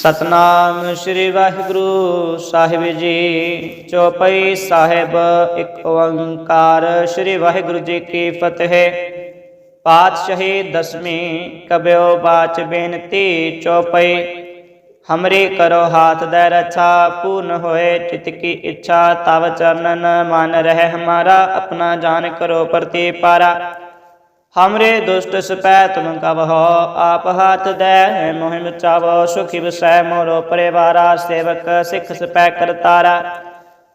ਸਤਨਾਮ ਸ੍ਰੀ ਵਾਹਿਗੁਰੂ ਸਾਹਿਬ ਜੀ, ਚੌਪਈ ਸਾਹਿਬ, ਇੱਕ ਓੰਕਾਰ। ਸ੍ਰੀ ਵਾਹਿਗੁਰੂ ਜੀ ਕੀ ਫਤਿਹ। ਪਾਤਸ਼ਾਹੀ ਦਸਵੀਂ ਕਬਿਓ ਬਾਚ ਬੇਨਤੀ, ਚੌਪਈ। ਹਮਰੀ ਕਰੋ ਹਾਥ ਦੇ ਰਛਾ, ਪੂਰਨ ਹੋਏ ਚਿਤ ਕੀ ਇੱਛਾ, ਤਵ ਚਰਨਨ ਮਨ ਰਹਿ ਹਮਾਰਾ, ਆਪਣਾ ਜਾਨ ਕਰੋ ਪ੍ਰਤੀ ਪਾਰਾ ਪ੍ਰਤੀਪਾਰਾ ਹਮਰੇ ਦੁਸ਼ਟ ਸਪੈ ਤੁਮ ਕਬਹੁ ਆਪ ਹਾਥ ਦੇ ਮੋਹਿ ਮਚਾਵੋ ਸੁਖੀ ਵਸੈ ਮੋਰੋ ਪਰਿਵਾਰਾ ਸੇਵਕ ਸਿੱਖ ਸਪੈ ਕਰਤਾਰਾ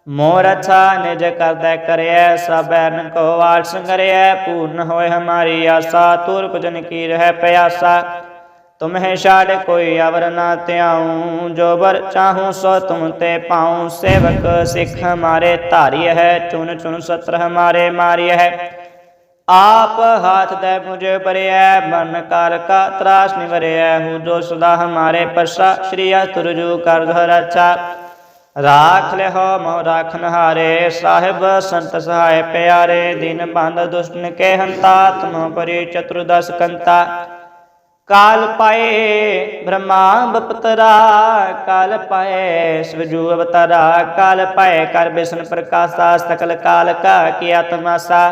ਮੋਰ ਅੱਛਾ ਨਿਜ ਕਰਦਾ ਕਰਿਐ ਸਬੈਨ ਕੋ ਵਾਲ ਸੰਗਰਿਐ ਪੂਰਨ ਹੋਏ ਹਮਾਰੀ ਆਸਾ ਤੁਰ ਕੁਜਨ ਕੀ ਰਹਿ ਪਿਆਸਾ ਤੁਮਹਿ ਛਾੜ ਕੋਈ ਅਵਰ ਨਾ ਧਿਆਉ ਜੋ ਬਰ ਚਾਹੂੰ ਸੋ ਤੁਮ ਤੇ ਪਾਉ ਸੇਵਕ ਸਿੱਖ ਹਮਾਰੇ ਧਾਰੀ ਹੈ ਚੁਨ ਚੁਨ ਸਤਰ ਹਮਾਰੇ ਮਾਰੀ ਹੈ ਆਪ ਹਾਥ ਦੇ ਮੁਝੇ ਬਰਿਐ ਮਨ ਕਾਲ ਕਾ ਤਰਾਸ ਨਿਵਰਿਐ ਹੂ ਜੋ ਸਦਾ ਹਮਾਰੇ ਪਰਸਾ, ਸ਼੍ਰੀ ਤੁਰਜੂ ਕਰ ਧਰ ਰਾਖ ਲਿਓ ਮੋ ਰਾਖਨ ਹਾਰੇ ਸਾਹਿਬ ਸੰਤ ਸਹਾਇ ਪਿਆਰੇ, ਦਿਨ ਬੰਦ ਦੁਸ਼ਟਨ ਕੇ ਹੰਤਾ, ਤੁਮ ਪਰੀ ਚਤੁਰਦਸ ਕੰਤਾ। ਕਾਲ ਪਾਏ ਬ੍ਰਹਮਾ ਬਪਤਰਾ, ਕਾਲ ਪਾਏ ਸਵਜੂ ਅਵਤਾਰਾ, ਕਾਲ ਪਾਏ ਕਰ ਬਿਸ਼ਨ ਪ੍ਰਕਾਸ਼ਾ, ਸਕਲ ਕਾਲ ਕਾ ਕੀਆ ਤਮਾਸਾ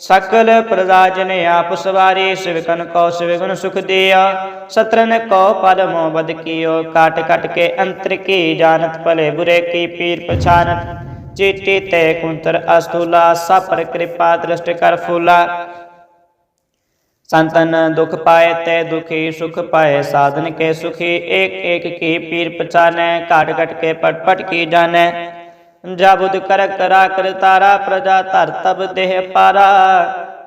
ਸਕਲ ਪ੍ਰਜਾ ਜਨ ਆਪ ਸਵਾਰੀ, ਸਿਵਕਨ ਕੋ ਸਿਵਗੁਣ ਸੁਖ ਦਿਆ। ਸਤਰਨ ਕੋ ਪਦਮੋ ਬਦ ਕੀਓ, ਕਾਟ ਕਟ ਕੇ ਅੰਤਰ ਕੀ ਜਾਣਤ, ਭਲੇ ਬੁਰੇ ਕੀ ਪੀਰ ਪਛਾਨਤ। ਚੀਟੀ ਤੈ ਕੁੰਤਰ ਅਸਤੂਲਾ ਸਪਰ ਕਿਰਪਾ ਦ੍ਰਿਸ਼ਟ ਕਰ ਫੂਲਾ। ਸੰਤਨ ਦੁਖ ਪਾਏ ਤੈ ਦੁਖੀ, ਸੁਖ ਪਾਏ ਸਾਧਨ ਕੇ ਸੁਖੀ। ਏਕ ਏਕ ਕੀ ਪੀਰ ਪਛਾਨੈ ਘਟ ਘਟ ਕੇ ਪਟ ਪਟ ਕੀ ਜਾਣੈ। ਜਬ ਉਦਕਰ ਕਰਾ ਕਰ ਤਾਰਾ ਪ੍ਰਜਾ ਧਰ ਤਬ ਦੇਹ ਪਾਰਾ।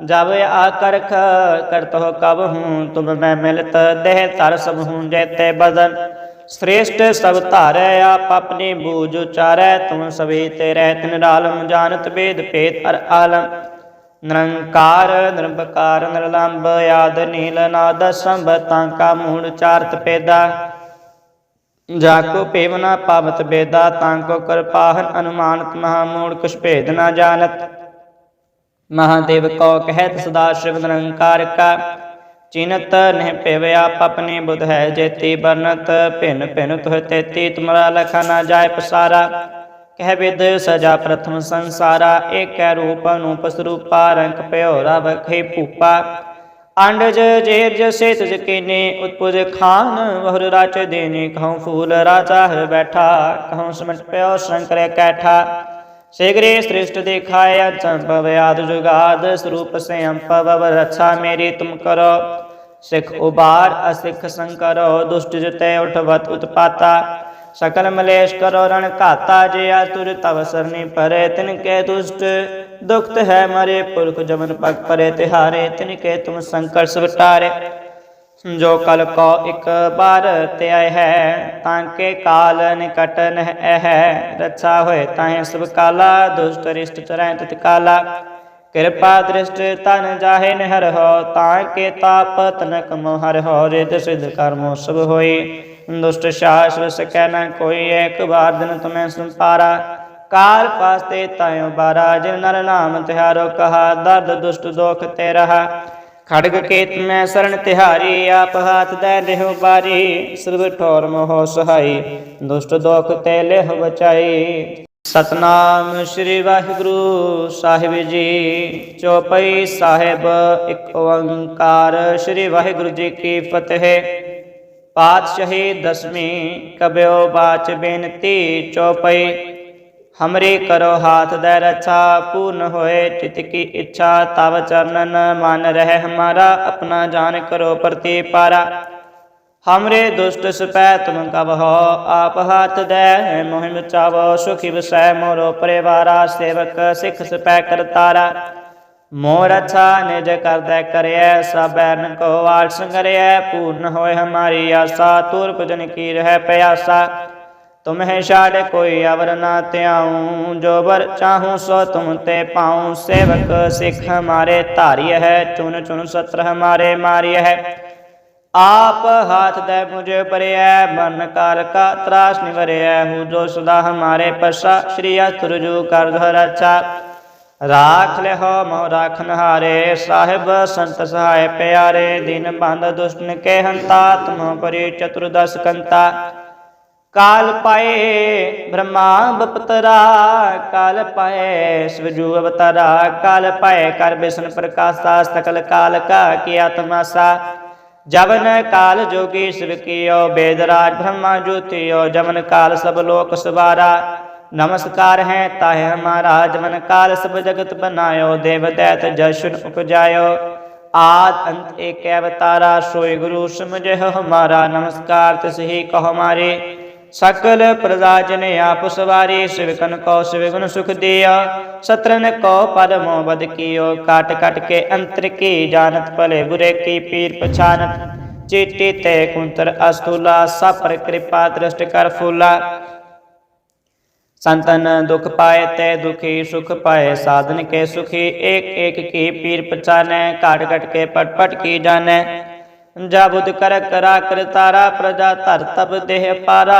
ਜਬ ਆਕਰਖ ਕਰਤ ਹੋ ਕਬ ਹੂੰ, ਤੁਮ ਮੈਂ ਮਿਲਤ ਦੇਹ ਤਰ ਸਭ ਹੂੰ ਜੈਤੇ ਬਦਨ। ਸ੍ਰੇਸ਼ਟ ਸਭ ਧਾਰੈ, ਆਪ ਆਪਣੇ ਬੂਝ ਉਚਾਰੈ, ਤੁਮ ਸਭੇ ਤੇ ਰਹਿਤ ਨਿਰਾਲਮ, ਜਾਣਤ ਬੇਦ ਭੇਦ ਅਰ ਆਲਮ। ਨਿਰੰਕਾਰ ਨਿਰਭਕਾਰ ਨਿਰਲੰਭ ਆਦ, ਨੀਲ, ਨਾਦ, ਸੰਭ, ਤਾਂ ਕਾ ਮੂੜ, ਚਾਰਤ, ਪੇਦਾ। ਜਾ ਕੋ ਭੇਵ ਪਾਵਤ ਬੇਦਾ, ਤਾਂ ਕੋ ਕਿਰਪਾਹਨ ਅਨੁਮਾਨਤ, ਮਹਾ ਕੁਛ ਭੇਦ ਨਾ ਜਾਣਤ। ਮਹਾਦੇਵ ਕੋ ਕਹਿਤ, ਸਦਾ ਸ਼ਿਵ ਨਿਰੰਕਾਰ ਕਾ। ਚਿਨਤ ਨਹਿ ਭੇਵ ਆਪ ਆਪਣੀ ਬੁਧ ਹੈ, ਜੇਤੀ ਬਰਨਤ ਭਿਨ ਭਿਨ ਤੁਹ ਤੇਤੀ, ਤੁਮਰਾ ਲਖਾ ਨਾ ਜਾਏ ਪਸਾਰਾ। ਕਹਿ ਵਿਦ ਸਜਾ ਪ੍ਰਥਮ ਸੰਸਾਰਾ, ਏਕੈ ਰੂਪ ਅਨੂਪ ਸਰੂਪਾ, ਰੰਗ ਭਇਓਰਾ ਬਖੇ ਭੂਪਾ। ਅੰਡਜ ਜੇਰਜ ਸੇ ਤੁਜ ਉਤਪੁਜ ਖਾਨ ਵਹੁਰ ਰਾਚ ਦੇਨੇ, ਕਹਉ ਫੂਲ ਰਾਜਾ ਹਰ ਬੈਠਾ, ਕਹਉ ਸਮਟ ਪਿਓ ਸ਼ੰਕਰ ਕੈਠਾ। ਸੇਗਰੇ ਸ੍ਰਿਸ਼ਟ ਦੇਖਾਇਆ ਚੰਪਵ ਆਦ ਜੁਗਾਦ, ਸਰੂਪ ਸੇ ਅੰਪਵ ਰੱਛਾ ਮੇਰੀ ਤੁਮ ਕਰੋ। ਸਿਖ ਉਬਾਰ ਅਸਿਖ ਸੰਕਰੋ, ਦੁਸ਼ਟ ਜਤੇ ਉਠਵਤ ਉਤਪਾਤਾ। ਸਕਲ ਮਲੇਸ਼ ਕਰੋ ਰਣ ਘਾਤਾ ਜੇ ਆ ਤਵ ਸਰਨੀ ਪਰੇ ਤਿਨ ਕੇ ਦੁਸ਼ਟ। ਦੁਖਤ ਹੈ ਮਰੇ ਪੁਰਖ ਜਮਨ ਪਗ ਪਰੇ ਤਿਹਾਰੇ, ਤਿਨ ਕੇ ਤੁਮ ਸੰਕਟ ਸਵਟਾਰੇ ਜੋ ਕਲ ਕੋ ਇੱਕ ਬਾਰ ਤੇ ਆਏ ਹੈ, ਤਾਂ ਕੇ ਕਾਲ ਨਿਕਟ ਨਹਿ ਹੈ ਰੱਛਾ ਹੋਏ ਤਾਹੇ ਸਭ ਕਾਲਾ, ਦੁਸ਼ਟ ਰਿਸ਼ਟ ਚਰੈ ਤਤ ਕਾਲਾ। ਕਿਰਪਾ ਦ੍ਰਿਸ਼ਟ ਤਨ ਜਾਹੇ ਨਹਰ ਹੋ, ਤਾਂ ਕੇ ਤਾਪ ਤਨਕ ਮੋਹਰ ਹੋ ਰਿਦ ਸਿਧ ਕਰਮੋ ਸਭ ਹੋਈ। ਦੁਸ਼ਟ ਸ਼ਾਸਵ ਸਕੈ ਨ ਕੋਈ ਏਕ ਬਾਰ ਦਿਨ ਤੁਮੈ ਸੰਪਾਰਾ ਕਾਲ ਪਾਸਤੇ ਤਾਇਓ ਬਾਰਾ, ਜਿਨ ਨਰ ਨਾਮ ਤਿਹਾਰੋ, ਕਹਾ ਦਰਦ ਦੁਸ਼ਟ ਦੋਖ ਤੇ ਰਹਾ। ਖੜਗ ਕੇਤ ਮੈਂ ਸਰਣ ਤਿਹਾਰੀ, ਆਪ ਹਾਥ ਦੇ ਲਿਹੁ ਬਾਰੀ। ਸਰਬ ਠੋਰ ਮੋਹ ਸਹਾਈ, ਦੁਸ਼ਟ ਦੋਖ ਤੇ ਲਿਹੁ ਬਚਾਈ। ਸਤਨਾਮ ਸ੍ਰੀ ਵਾਹਿਗੁਰੂ ਸਾਹਿਬ ਜੀ, ਚੌਪਈ ਸਾਹਿਬ ਇੱਕ ਓੰਕਾਰ। ਸ੍ਰੀ ਵਾਹਿਗੁਰੂ ਜੀ ਕੀ ਫਤਿਹ। ਪਾਤਸ਼ਾਹੀ ਦਸਵੀਂ ਕਬਿਓ ਬਾਚ ਬੇਨਤੀ ਚੌਪਈ, ਹਮਰੀ ਕਰੋ ਹਾਥ ਦੇ ਰਛਾ, ਪੂਰਨ ਹੋਏ ਚਿਤ ਕੀ ਇੱਛਾ, ਤਵ ਚਰਨਨ ਮਨ ਰਹਿ ਹਮਾਰਾ, ਆਪਣਾ ਜਾਨ ਕਰੋ ਪ੍ਰਤੀ ਪਾਰਾ ਹਮਰੇ ਦੁਸ਼ਟ ਸਪੈ ਤੁਮ ਕਬਹੁ ਆਪ ਹਾਥ ਦੇ ਮੋਹਿ ਮਚਾਵੋ ਸੁਖੀ ਵਸੈ ਮੋਰੋ ਪਰਿਵਾਰਾ, ਸੇਵਕ ਸਿੱਖ ਸਪੈ ਕਰਤਾਰਾ। ਮੋਰ ਅੱਛਾ ਨਿਜ ਕਰਦਾ ਕਰਿਐ ਸਬੈਨ ਕੋ ਵਾਲ ਸੰਗਰਿਐ, ਪੂਰਨ ਹੋਏ ਹਮਾਰੀ ਆਸਾ ਤੁਰ ਕੁਜਨ ਕੀ ਰਹਿ ਪਿਆਸਾ। ਤੁਮਹਿ ਛਾੜ ਕੋਈ ਅਵਰ ਨਾ ਧਿਆਉ, ਜੋ ਬਰ ਚਾਹੂੰ ਸੋ ਤੁਮ ਤੇ ਪਾਉ। ਸੇਵਕ ਸਿੱਖ ਹਮਾਰੇ ਧਾਰਿਯ ਹੈ ਚੁਨ ਚੁਨ ਸਤਰ ਹਮਾਰੇ ਮਾਰਿਯ ਹੈ। ਆਪ ਹਾਥ ਦੇ ਮੁਝੇ ਪਰਿਐ, ਮਨ ਕਾਲ ਕਾ ਤਰਾਸ ਨਿਵਰਿਐ, ਹੂ ਜੋ ਸਦਾ ਹਮਾਰੇ ਪਸਾ ਸ਼੍ਰੀ ਅਤੁਰਜੂ ਕਰ ਧਰ ਅੱਛਾ ਰਾਖ ਲਿਓ ਮੋ ਰਾਖਨ ਹਾਰੇ ਸਾਹਿਬ ਸੰਤ ਸਹਾਇ ਪਿਆਰੇ ਦਿਨ ਬੰਦ ਦੁਸ਼ਟਨ ਕੇ ਹੰਤਾ ਤੁਮ ਪਰੀ ਚਤੁਰਦਸ ਕੰਤਾ ਕਾਲ ਪਾਏ ਬ੍ਰਹਮਾ ਬਪਤਰਾ ਕਾਲ ਪਾਏ ਸਵਜੂ ਅਵਤਾਰਾ ਕਾਲ ਪਾਏ ਕਰ ਬਿਸ਼ਨ ਪ੍ਰਕਾਸ਼ਾ ਸਕਲ ਕਾਲ ਕਾ ਕੀ ਆਤਮਾਸਾ ਜਵਨ ਕਾਲ ਜੋਗੀ ਸਿਵ ਕੀਓ ਬੇਦਰਾਜ ਬ੍ਰਹਮਾ ਜੋਤਿਓ ਜਵਨ ਕਾਲ ਸਭ ਲੋਕ ਸਵਾਰਾ ਨਮਸਕਾਰ ਹੈ ਤਾਹਿ ਹਮਾਰਾ ਜਵਨ ਕਾਲ ਸਭ ਜਗਤ ਬਨਾਇਓ ਦੇਵ ਦੈਤ ਜਸ਼ਨ ਉਪਜਾਇਓ ਆਦ ਅੰਤ ਏਕ ਅਵਤਾਰਾ ਸੋਈ ਗੁਰੂ ਸਮਝੇ ਹਮਾਰਾ ਨਮਸਕਾਰ ਤਿਸ ਹੀ ਕਹੋ ਹਮਾਰੇ ਸਕਲ ਪ੍ਰਜਾ ਜਨ ਆਪ ਸਵਾਰੀ ਸਿਵਕਨ ਕੋ ਸਿਵਗੁਣ ਸੁਖ ਦਿਆ ਸਤਰਨ ਕੋ ਪਰਮੋ ਬਦ ਕੀਓ ਕਾਟ ਕਟ ਕੇ ਅੰਤਰ ਕੀ ਜਾਣਤ ਭਲੇ ਬੁਰੇ ਕੀ ਪੀਰ ਪਛਾਨਤ ਚੀਟੀ ਤੈ ਕੁੰਤਰ ਅਸਤੂਲਾ ਸਪਰ ਕਿਰਪਾ ਦ੍ਰਿਸ਼ਟ ਕਰ ਫੂਲਾ ਸੰਤਨ ਦੁਖ ਪਾਏ ਤੈ ਦੁਖੀ, ਸੁਖ ਪਾਏ ਸਾਧਨ ਕੇ ਸੁਖੀ। ਏਕ ਏਕ ਕੀ ਪੀਰ ਪਛਾਨੈ, ਘਟ ਘਟ ਕੇ ਪਟ ਪਟ ਕੀ ਜਾਣੈ। ਜਾਬੁਦ ਕਰ ਕਰਾ ਕਰ ਤਾਰਾ, ਪ੍ਰਜਾ ਧਰ ਤਬ ਦੇਹ ਪਾਰਾ।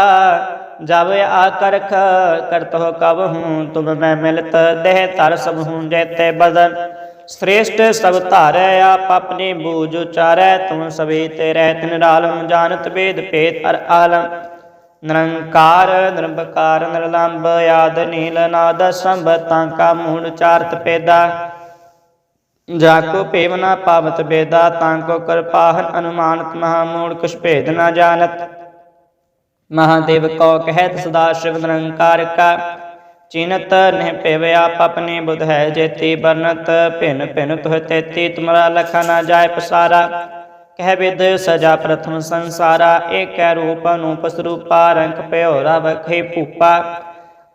ਜਬ ਆ ਕਰਖ ਕਰਤੋ ਕਬ ਹੂੰ, ਤੁਮ ਮੈਂ ਮਿਲਤ ਦੇਹ ਤਰ ਸਭ ਹੂੰ ਜੈਤੇ ਬਦਨ ਸ੍ਰੇਸ਼ਟ ਸਭ ਧਾਰੈ, ਆਪ ਆਪਣੇ ਬੂਝ ਉਚਾਰੈ, ਤੁਮ ਸਵੇ ਤੇ ਰਹਿ ਤਿਨ ਰਾਲਮ ਜਾਣਤ ਵੇਦ ਭੇਦ ਅਰ ਆਲਮ। ਨਿਰੰਕਾਰ ਨਿਰਭਕਾਰ ਨਿਰਲੰਭ ਆਦ, ਨੀਲ, ਨਾਦ, ਸੰਭ ਤਾਂਕਾ ਮੂੜ ਚਾਰਤ ਪੇਦਾ। ਜਾ ਕੋ ਭੇਵ ਪਾਵਤ ਬੇਦਾ, ਤਾਂ ਕੋ ਕਿਰਪਾਹਨ ਅਨੁਮਾਨਤ ਮਹਾ ਮੂੜ ਕੁਛ ਭੇਦ ਨਾ ਜਾਣਤ। ਮਹਾਦੇਵ ਕੋ ਕਹਿਤ, ਸਦਾ ਸ਼ਿਵ ਨਿਰੰਕਾਰ ਕਾ। ਚਿਨਤ ਨਹਿ ਭੇਵ ਆਪ ਆਪਣੀ ਬੁਧ ਹੈ ਜੇਤੀ ਬਰਨਤ ਭਿਨ ਭਿਨ ਤੁਹ ਤੇਤੀ, ਤੁਮਰਾ ਲਖਾ ਨਾ ਜਾਏ ਪਸਾਰਾ। ਕਹਿ ਵਿਦ ਸਜਾ ਪ੍ਰਥਮ ਸੰਸਾਰਾ ਏਕੈ ਰੂਪ ਅਨੂਪ ਸਰੂਪਾ, ਰੰਗ ਭਇਓਰਾ ਵਖੇ ਭੂਪਾ।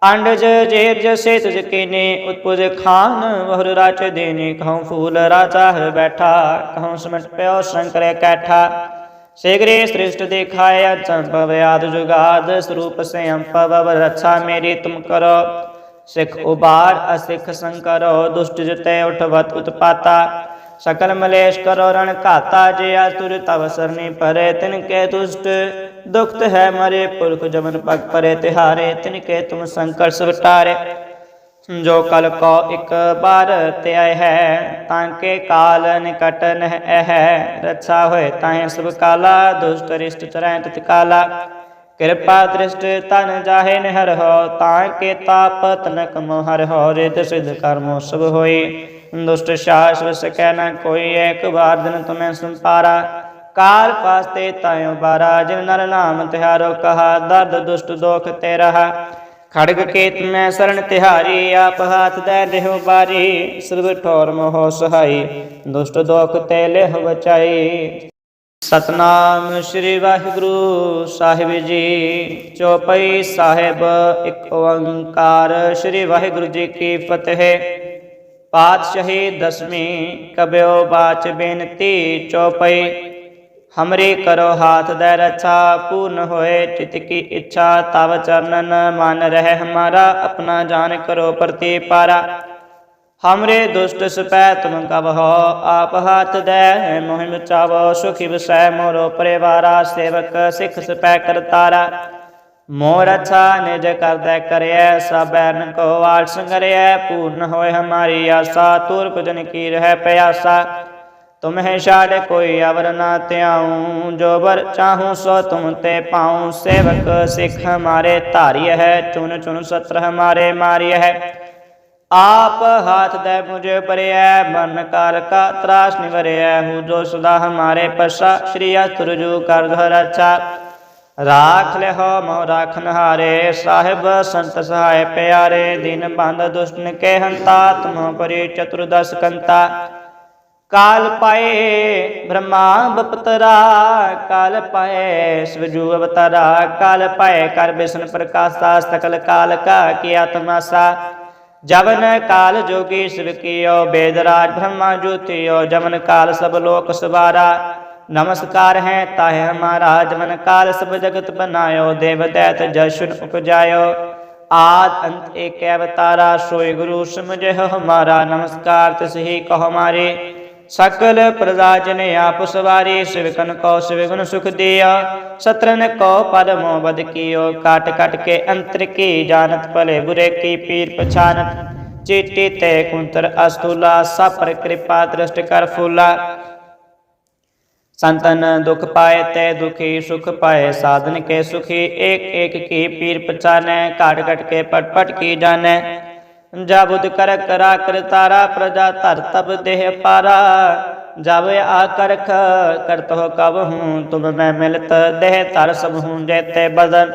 ਅੰਡਜ ਜੇਜ ਸੇ ਤੁਜ ਕੀਨੇ ਉਤਪੁਜ ਖਾਨ ਵਹੁਰ ਰਾਚ ਦੇਨੇ, ਕਹਉ ਫੂਲ ਰਾਜਾ ਹਰ ਬੈਠਾ, ਕਹਉ ਸਮਟ ਪਿਓ ਸ਼ੰਕਰ ਕੈਠਾ। ਸੇਗਰੇ ਸ੍ਰਿਸ਼ਟ ਦੇਖਾਇਆ ਚੰਪਵ ਆਦ ਜੁਗਾਦ, ਸਰੂਪ ਸਯੰ ਪਵ ਰੱਛਾ ਮੇਰੀ ਤੁਮ ਕਰੋ। ਸਿਖ ਉਬਾਰ, ਅਸਿਖ ਸੰਕਰੋ, ਦੁਸ਼ਟ ਜਤੇ ਉਠਵਤ ਉਤਪਾਤਾ। ਸਕਲ ਮਲੇਸ਼ ਕਰੋ ਰਣ ਘਾਤਾ ਜੇ ਅਸੁਰ ਤਵ ਸਰਨੀ ਪਰੇ, ਤਿਨ ਕੇ ਦੁਸ਼ਟ ਦੁਖਤ ਹੈ ਮਰੇ, ਪੁਰਖ ਜਮਨ ਪਗ ਪਰੇ, ਤਿਹਾਰੇ, ਤਿਨ ਕੇ ਤੁਮ ਸੰਕਰ ਸਵਟਾਰੇ ਜੋ ਕਲ ਕੋ ਇੱਕ ਬਾਰ ਤੇ ਹੈ, ਤਾਂ ਕੇ ਕਾਲ ਨਿਕਟ ਨਹਿ ਹੈ ਰੱਛਾ ਹੋਏ ਤਾਹੇ ਸਭ ਕਾਲਾ, ਦੁਸ਼ਟ ਰਿਸ਼ਟ ਚਰੈ ਤਿਤ ਕਾਲਾ। ਕਿਰਪਾ ਦ੍ਰਿਸ਼ਟ ਤਨ ਜਾਹੇ ਨਹਿਰ ਹੋ, ਤਾਂ ਕੇ ਤਾਪ ਤਨਕ ਮੋਹਰ ਹੋ ਰਿਦ ਸਿਧ ਕਰਮੋ ਸਭ ਹੋਈ। ਦੁਸ਼ਟ ਸ਼ਾਸਵ ਵਸ ਨ ਕੋਈ ਏਕ ਬਾਰ ਦਿਨ ਤੁਮੈ ਸੰਪਾਰਾ ਕਾਲ ਪਾਸਤੇ ਤਾਇਓ ਬਾਰਾ, ਜਿਨ ਨਰ ਨਾਮ ਤਿਹਾਰੋ ਕਹਾ, ਦਰਦ ਦੁਸ਼ਟ ਦੋਖ ਤੇ ਰਹਾ। ਖੜਗ ਕੇਤ ਮੈਂ ਸਰਣ ਤਿਹਾਰੀ, ਆਪ ਹਾਥ ਦੇ ਰਹਿਓ ਬਾਰੀ। ਸਰਬ ਠੋਰ ਮੋਹ ਸਹਾਈ, ਦੁਸ਼ਟ ਦੋਖ ਤੇ ਲਿਹ ਬਚਾਈ। ਸਤਨਾਮ ਸ੍ਰੀ ਵਾਹਿਗੁਰੂ ਸਾਹਿਬ ਜੀ, ਚੌਪਈ ਸਾਹਿਬ ਇੱਕ ਓੰਕਾਰ। ਸ੍ਰੀ ਵਾਹਿਗੁਰੂ ਜੀ ਕੀ ਫਤਿਹ। ਪਾਤਸ਼ਾਹੀ ਦਸਵੀਂ ਕਬਿਓ ਬਾਚ ਬੇਨਤੀ ਚੌਪਈ, ਹਮਰੇ ਕਰੋ ਹਾਥ ਦੇ ਰੱਛਾ ਪੂਰਨ ਹੋਏ, ਚਿਤ ਕੀ ਇੱਛਾ ਤਵ ਚਰਨਨ ਮਨ ਰਹਿ ਹਮਾਰਾ, ਆਪਣਾ ਜਾਨ ਕਰੋ ਪ੍ਰਤੀ ਪਾਰਾ ਹਮਰੇ ਦੁਸ਼ਟ ਸਪੈ ਤੁਮ ਕਬ ਆਪ ਹਾਥ ਦੇ ਮੋਹਿ ਚਾਵੋ ਸੁਖੀ ਵਸੈ ਮੋਰੋ ਪਰਿਵਾਰਾ, ਸੇਵਕ ਸਿੱਖ ਸਪੈ ਕਰਤਾਰਾ। ਮੋਰ ਅੱਛਾ ਨਿਜ ਕਰਦਾ ਕਰਿਐ ਸਬੈਨ ਕੋ ਵਾਲ ਸੰਗਰਿਐ, ਪੂਰਨ ਹੋਏ ਹਮਾਰੀ ਆਸਾ, ਤੁਰ ਭਜਨ ਕੀ ਰਹਿ ਪਿਆਸਾ। ਤੁਮਹਿ ਛਾੜ ਕੋਈ ਅਵਰ ਨਾ ਧਿਆਉ, ਜੋ ਬਰ ਚਾਹੂੰ ਸੋ ਤੁਮ ਤੇ ਪਾਉ। ਸੇਵਕ ਸਿੱਖ ਹਮਾਰੇ ਧਾਰਿਯ ਹੈ ਚੁਨ ਚੁਨ ਸਤਰ ਹਮਾਰੇ ਮਾਰਿਯ ਹੈ। ਆਪ ਹਾਥ ਦੇ ਮੁਝੇ ਪਰਿਐ ਮਨ ਕਾਲ ਕਾ ਤਰਾਸ ਨਿਵਰਿਐ ਹੂ ਜੋ ਸਦਾ ਹਮਾਰੇ ਪਸਾ ਸ਼੍ਰੀ ਅਤੁਰਜੂ ਕਰ ਧਰ ਅੱਛਾ। ਰਾਖ ਲਿਓ ਮੋ ਰਾਖਨ ਹਾਰੇ ਸਾਹਿਬ ਸੰਤ ਸਹਾਇ ਪਿਆਰੇ ਦਿਨ ਬੰਦ ਦੁਸ਼ਟਨ ਕੇ ਹੰਤਾ ਤੁਮ ਪਰੀ ਚਤੁਰਦਸ ਕੰਤਾ ਕਾਲ ਪਾਏ ਬ੍ਰਹਮਾ ਬਪਤਰਾ ਕਾਲ ਪਾਏ ਸਵਜੂ ਅਵਤਾਰਾ ਕਾਲ ਪਾਏ ਕਰ ਬਿਸ਼ਨ ਪ੍ਰਕਾਸ਼ਾ ਸਕਲ ਕਾਲ ਕਾ ਕੀ ਆਤਮਾਸਾ ਜਵਨ ਕਾਲ ਜੋਗੀ ਸਿਵ ਕੀਓ ਬੇਦਰਾਜ ਬ੍ਰਹਮਾ ਜੋਤਿਓ ਜਵਨ ਕਾਲ ਸਭ ਲੋਕ ਸਵਾਰਾ ਨਮਸਕਾਰ ਹੈ ਤਾਹਿ ਹਮਾਰਾ ਜਮਨ ਕਾਲ ਸਭ ਜਗਤ ਬਨਾਇਓ, ਦੇਵ ਦੈਤ ਜਸ਼ਨ ਉਪਜਾਇਓ। ਆਦ ਅੰਤ ਏਕ ਅਵਤਾਰਾ, ਸੋਈ ਗੁਰੂ ਸਮਝਿਓ ਹਮਾਰਾ। ਨਮਸਕਾਰ ਤਿਸ ਹੀ ਕਹ ਹਮਾਰੇ ਸਕਲ ਪ੍ਰਜਾ ਜਨ ਆਪ ਸਵਾਰੀ ਸਿਵਕਨ ਕੋ ਸਿਵਗਨ ਸੁਖ ਦਿਆ। ਸਤਰਨ ਕੋ ਪਰਮੋ ਬਦ ਕੀਓ। ਕਾਟ ਕਟ ਕੇ ਅੰਤਰ ਕੀ ਜਾਣਤ, ਭਲੇ ਬੁਰੇ ਕੀ ਪੀਰ ਪਛਾਨਤ। ਚੇਤੇ ਤੇ ਕੁੰਤਰ ਅਸਤੂਲਾ ਸਭ ਪਰ ਕਿਰਪਾ ਦ੍ਰਿਸ਼ਟ ਕਰ ਫੂਲਾ। ਸੰਤਨ ਦੁਖ ਪਾਏ ਤੈ ਦੁਖੀ, ਸੁਖ ਪਾਏ ਸਾਧਨ ਕੇ ਸੁਖੀ। ਏਕ ਏਕ ਕੀ ਪੀਰ ਪਛਾਨੈ, ਘਾਟ ਘਟ ਕੇ ਪਟ ਪਟ ਕੀ ਜਾਣੈ। ਜਾਬੁਦ ਕਰ ਕਰਾ ਕਰ ਤਾਰਾ, ਪ੍ਰਜਾ ਧਰ ਤਬ ਦੇਹ ਪਾਰਾ। ਜਬ ਆਕਰਖ ਕਰਤੋ ਕਬ ਹੂੰ, ਤੁਮ ਮੈਂ ਮਿਲਤ ਦੇਹ ਤਰ ਸਭ ਹੂੰ ਜੈਤੇ ਬਦਨ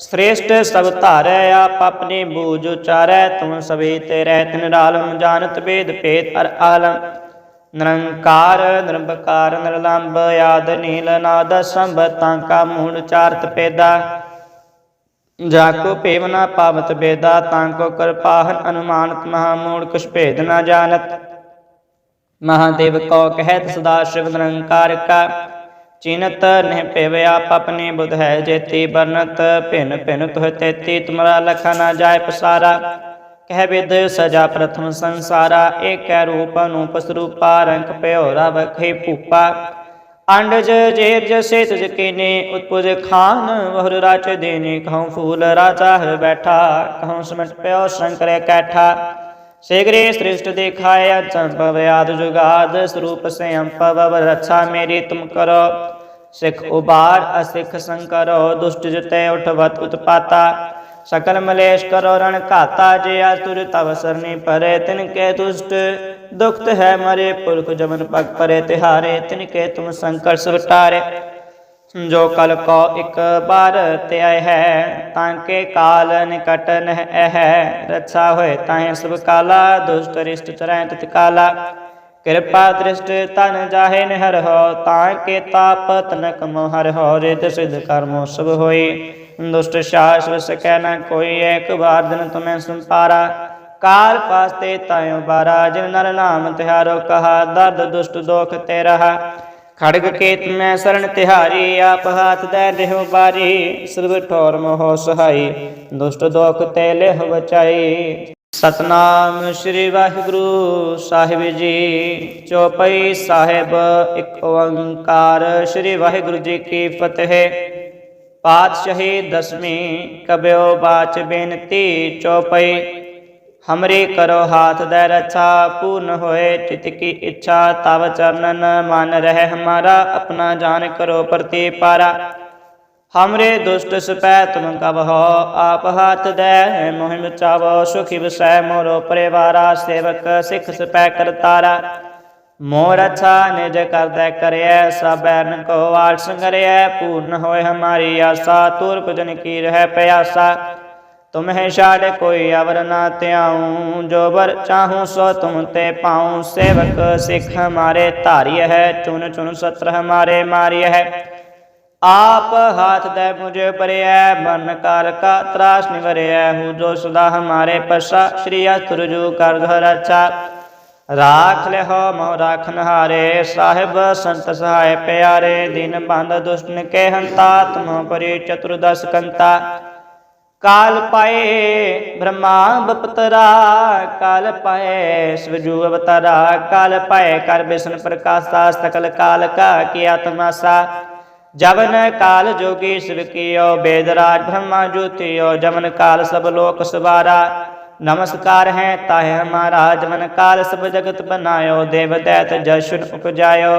ਸ੍ਰੇਸ਼ਟ ਸਭ ਧਾਰੈ, ਆਪ ਆਪਣੇ ਬੂਝ ਉਚਾਰੈ, ਤੁਮ ਸਭੇ ਤੇ ਰਹਿ ਤਿਨ ਜਾਣਤ ਵੇਦ ਭੇਦ ਅਰ ਆਲਮ। ਨਿਰੰਕਾਰ ਨਿਰਭਕਾਰ ਨਿਰਲੰਭ ਆਦ, ਨੀਲ, ਨਾਦ, ਸੰਭ ਤਾਂਕਾ ਮੂੜ, ਚਾਰਤ ਪੇਦਾ। ਜਾ ਕੋ ਭੇਵ ਨਾ ਪਾਵਤ ਬੇਦਾ, ਤਾਂ ਕੋ ਕਿਰਪਾਹਨ ਅਨੁਮਾਨਤ ਮਹਾ ਮੂੜ, ਕੁਛ ਭੇਦ ਨਾ ਜਾਣਤ। ਮਹਾਦੇਵ ਕੋ ਕਹਿਤ, ਸਦਾ ਸ਼ਿਵ ਨਿਰੰਕਾਰ ਕਾ। ਚਿਨਤ ਨਹਿ ਭੇਵ ਆਪ ਆਪਣੀ ਬੁਧ ਹੈ ਜੇਤੀ ਬਰਨਤ ਭਿਨ ਭਿਨ ਤੁਹ ਤੇਤੀ, ਤੁਮਰਾ ਲਖਾ ਨਾ ਜਾਏ ਪਸਾਰਾ। ਕਹਿ ਵਿਦ ਸਜਾ ਪ੍ਰਥਮ ਸੰਸਾਰਾ, ਏਕੈ ਰੂਪ ਅਨੂਪ ਸਰੂਪਾ, ਰੰਗ ਭਇਓਰਾ ਵਖੇ ਭੂਪਾ। ਅੰਡਜ ਜੇਜ ਸੇ ਤੁਜ ਉਤਪੁਜ ਖਾਨ ਵਹੁਰ ਰਾਚ ਦੇਨੇ, ਕਹਉ ਫੂਲ ਰਾਜਾ ਹਰ ਬੈਠਾ, ਕਹਉ ਸਮਟ ਪਿਓ ਸ਼ੰਕਰ ਕੈਠਾ। ਸੇਗਰੇ ਸ੍ਰਿਸ਼ਟ ਦੇਖਾਇਆ ਚੰਪਵ ਆਦ ਜੁਗਾਦ, ਸਰੂਪ ਸੇ ਅੰਪਵ ਰੱਛਾ ਮੇਰੀ ਤੁਮ ਕਰੋ। ਸਿਖ ਉਬਾਰ ਅਸਿਖ ਸੰਕਰੋ, ਦੁਸ਼ਟ ਜਤੇ ਉਠਵਤ ਉਤਪਾਤਾ। ਸਕਲ ਮਲੇਸ਼ ਕਰੋ ਰਣ ਘਾਤਾ ਜੇ ਅਸੁਰ ਤਵ ਸਰਨੀ ਪਰੇ, ਤਿਨ ਕੇ ਦੁਸ਼ਟ ਦੁਖਤ ਹੈ ਮਰੇ, ਪੁਰਖ ਜਮਨ ਪਗ ਪਰੇ, ਤਿਹਾਰੇ, ਤਿਨ ਕੇ ਤੁਮ ਸੰਕਟ ਸੁਟਾਰੇ ਜੋ ਕਲ ਕੋ ਇੱਕ ਬਾਰ ਤੇ ਆਏ ਹੈ, ਤਾਂ ਕੇ ਕਾਲ ਨਿਕਟ ਨਹਿ ਹੈ ਰੱਛਾ ਹੋਏ ਤਾਹੇ ਸਭ ਕਾਲਾ, ਦੁਸ਼ਟ ਰਿਸ਼ਟ ਚਰੈ ਤਤ ਕਾਲਾ। ਕਿਰਪਾ ਦ੍ਰਿਸ਼ਟ ਤਨ ਜਾਹੇ ਨਿਹਰ ਹੋ, ਤਾਂ ਕੇ ਤਾਪ ਤਨਕ ਮੋਹਰ ਹੋ ਰਿਦ ਸਿਧ ਕਰਮੋ ਸਭ ਹੋਈ। ਦੁਸ਼ਟ ਸ਼ਾਸ ਸਕੈ ਨ ਕੋਈ ਏਕ ਬਾਰ ਦਿਨ ਤੁਮੈ ਸੰਪਾਰਾ ਕਾਲ ਪਾਸਤੇ ਤਾਇਓ ਬਾਰਾ, ਜਿਨ ਨਰ ਨਾਮ ਤਿਹਾਰੋ ਕਹਾ, ਦਰਦ ਦੁਸ਼ਟ ਦੋਖ ਤੇ ਰਹਾ। ਖੜਗ ਕੇਤ ਮੈਂ ਸਰਣ ਤਿਹਾਰੀ, ਆਪ ਹਾਥ ਦੇ ਦੇਹੁ ਬਾਰੀ। ਸਰਬ ਠੋਰ ਮੋਹ ਸਹਾਈ, ਦੁਸ਼ਟ ਦੋਖ ਤੇ ਲਹਿ ਬਚਾਈ। ਸਤਨਾਮ ਸ੍ਰੀ ਵਾਹਿਗੁਰੂ ਸਾਹਿਬ ਜੀ, ਚੌਪਈ ਸਾਹਿਬ ਇੱਕ ਓੰਕਾਰ। ਸ੍ਰੀ ਵਾਹਿਗੁਰੂ ਜੀ ਕੀ ਫਤਿਹ। ਪਾਤਸ਼ਾਹੀ ਦਸਵੀਂ ਕਬਿਓ ਬਾਚ ਬੇਨਤੀ ਚੌਪਈ, ਹਮਰੇ ਕਰੋ ਹਾਥ ਦੇ ਰੱਛਾ, ਪੂਰਨ ਹੋਏ ਚਿਤ ਕੀ ਇੱਛਾ, ਤਵ ਚਰਨਨ ਮਨ ਰਹਿ ਹਮਾਰਾ, ਆਪਣਾ ਜਾਨ ਕਰੋ ਪ੍ਰਤੀ ਪਾਰਾ ਹਮਰੇ ਦੁਸ਼ਟ ਸਪੈ ਤੁਮ ਕਬ ਆਪ ਹਾਥ ਦੇ ਮੋਹਿ ਬਚਾਵੋ ਸੁਖੀ ਵਸੈ ਮੋਰੋ ਪਰਿਵਾਰਾ, ਸੇਵਕ ਸਿਖ ਸਪੈ ਕਰਤਾਰਾ। ਮੋਰ ਅਛਾ ਨਿਜ ਕਰਦਾ ਕਰਿਐ, ਸਭ ਐਨ ਕੋ ਆਲ ਸੰਗਰਿਐ, ਪੂਰਨ ਹੋਏ ਹਮਾਰੀ ਆਸਾ, ਤੁਰ ਜਨ ਕੀ ਰਹਿ ਪਿਆਸਾ। ਤੁਮਹਿ ਛਾੜ ਕੋਈ ਅਵਰ ਨਾ ਧਿਆਉ, ਜੋ ਬਰ ਚਾਹੂੰ ਸੋ ਤੁਮ ਤੇ ਪਾਉ। ਸੇਵਕ ਸਿੱਖ ਹਮਾਰੇ ਧਾਰੀ ਹੈ ਚੁਨ ਚੁਨ ਸਤਰ ਹਮਾਰੇ ਮਾਰੀ ਹੈ। ਆਪ ਹਾਥ ਦੇ ਮੁਝੇ ਪਰਿਐ ਮਨ ਕਾਰ ਕਾ ਤਰਾਸ ਨਿਵਰਿਐ, ਹੂ ਜੋ ਸਦਾ ਹਮਾਰੇ ਪਸਾ ਸ਼੍ਰੀ ਅਤੁਰਜੂ ਕਰ ਧਰ ਅੱਛਾ ਰਾਖ ਲਿਓ ਮੋ ਰਾਖਨ ਹਾਰੇ ਸਾਹਿਬ ਸੰਤ ਸਹਾਇ ਪਿਆਰੇ ਦਿਨ ਬੰਦ ਦੁਸ਼ਟਨ ਕੇ ਹੰਤਾ ਤੁਮ ਪਰੀ ਚਤੁਰਦਸ ਕੰਤਾ ਕਾਲ ਪਾਏ ਬ੍ਰਹਮਾ ਬਪਤਰਾ ਕਾਲ ਪਾਏ ਸਵਜੂ ਅਵਤਾਰਾ ਕਾਲ ਪਾਏ ਕਰ ਬਿਸ਼ਨ ਪ੍ਰਕਾਸ਼ਾ ਸਕਲ ਕਾਲ ਕਾ ਕੀ ਆਤਮਾਸਾ ਜਵਨ ਕਾਲ ਜੋਗੀ ਸਿਵ ਕੀਓ ਬੇਦਰਾਜ ਬ੍ਰਹਮਾ ਜੋਤਿਓ ਜਮਨ ਕਾਲ ਸਭ ਲੋਕ ਸਵਾਰਾ ਨਮਸਕਾਰ ਹੈ ਤਾਹਿ ਹਮਾਰਾ ਜਮਨ ਕਾਲ ਸਭ ਜਗਤ ਬਨਾਇਓ, ਦੇਵ ਦੈਤ ਜਸ਼ਨ ਉਪਜਾਇਓ।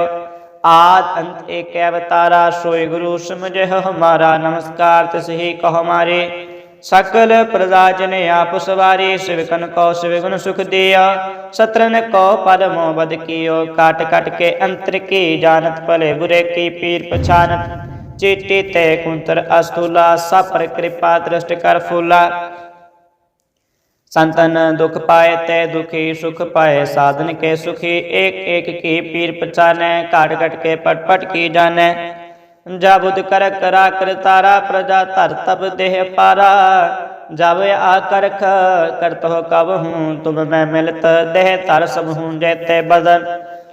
ਆਦ ਅੰਤ ਏਕ ਅਵਤਾਰਾ, ਸੋਈ ਗੁਰੂ ਸਮਝੇ ਹਮਾਰਾ। ਨਮਸਕਾਰ ਤਿਸ ਹੀ ਹਮਾਰੇ ਸਕਲ ਪ੍ਰਜਾ ਜਨ ਆਪ ਸਵਾਰੀ, ਸਿਵਕਨ ਕੋ ਸਿਵਗੁਣ ਸੁਖ ਦਿਆ। ਸਤਰਨ ਕੋ ਪਦਮੋ ਬਦ ਕੀਓ। ਕਾਟ ਕਟ ਕੇ ਅੰਤਰ ਕੀ ਜਾਣਤ, ਭਲੇ ਬੁਰੇ ਕੀ ਪੀਰ ਪਛਾਨਤ। ਚੀਟੀ ਤੇ ਕੁੰਤਰ ਅਸਤੂਲਾ ਸਪਰ ਕਿਰਪਾ ਦ੍ਰਿਸ਼ਟ ਕਰ ਫੂਲਾ। ਸੰਤਨ ਦੁਖ ਪਾਏ ਤੈ ਦੁਖੀ, ਸੁਖ ਪਾਏ ਸਾਧਨ ਕੇ ਸੁਖੀ। ਏਕ ਏਕ ਕੀ ਪੀਰ ਪਛਾਨੈ, ਘਟ ਘਟ ਕੇ ਪਟ ਪਟ ਕੀ ਜਾਣੈ। ਜਾਬੁਦ ਕਰ ਕਰਾ ਕਰ ਤਾਰਾ, ਪ੍ਰਜਾ ਧਰ ਤਬ ਦੇਹ ਪਾਰਾ। ਜਬ ਆਕਰਖ ਕਰਤ ਹੋ ਕਬ ਹੂੰ, ਤੁਮ ਮੈਂ ਮਿਲਤ ਦੇਹ ਤਰ ਸਭ ਹੂੰ ਜੈਤੇ ਬਦਨ।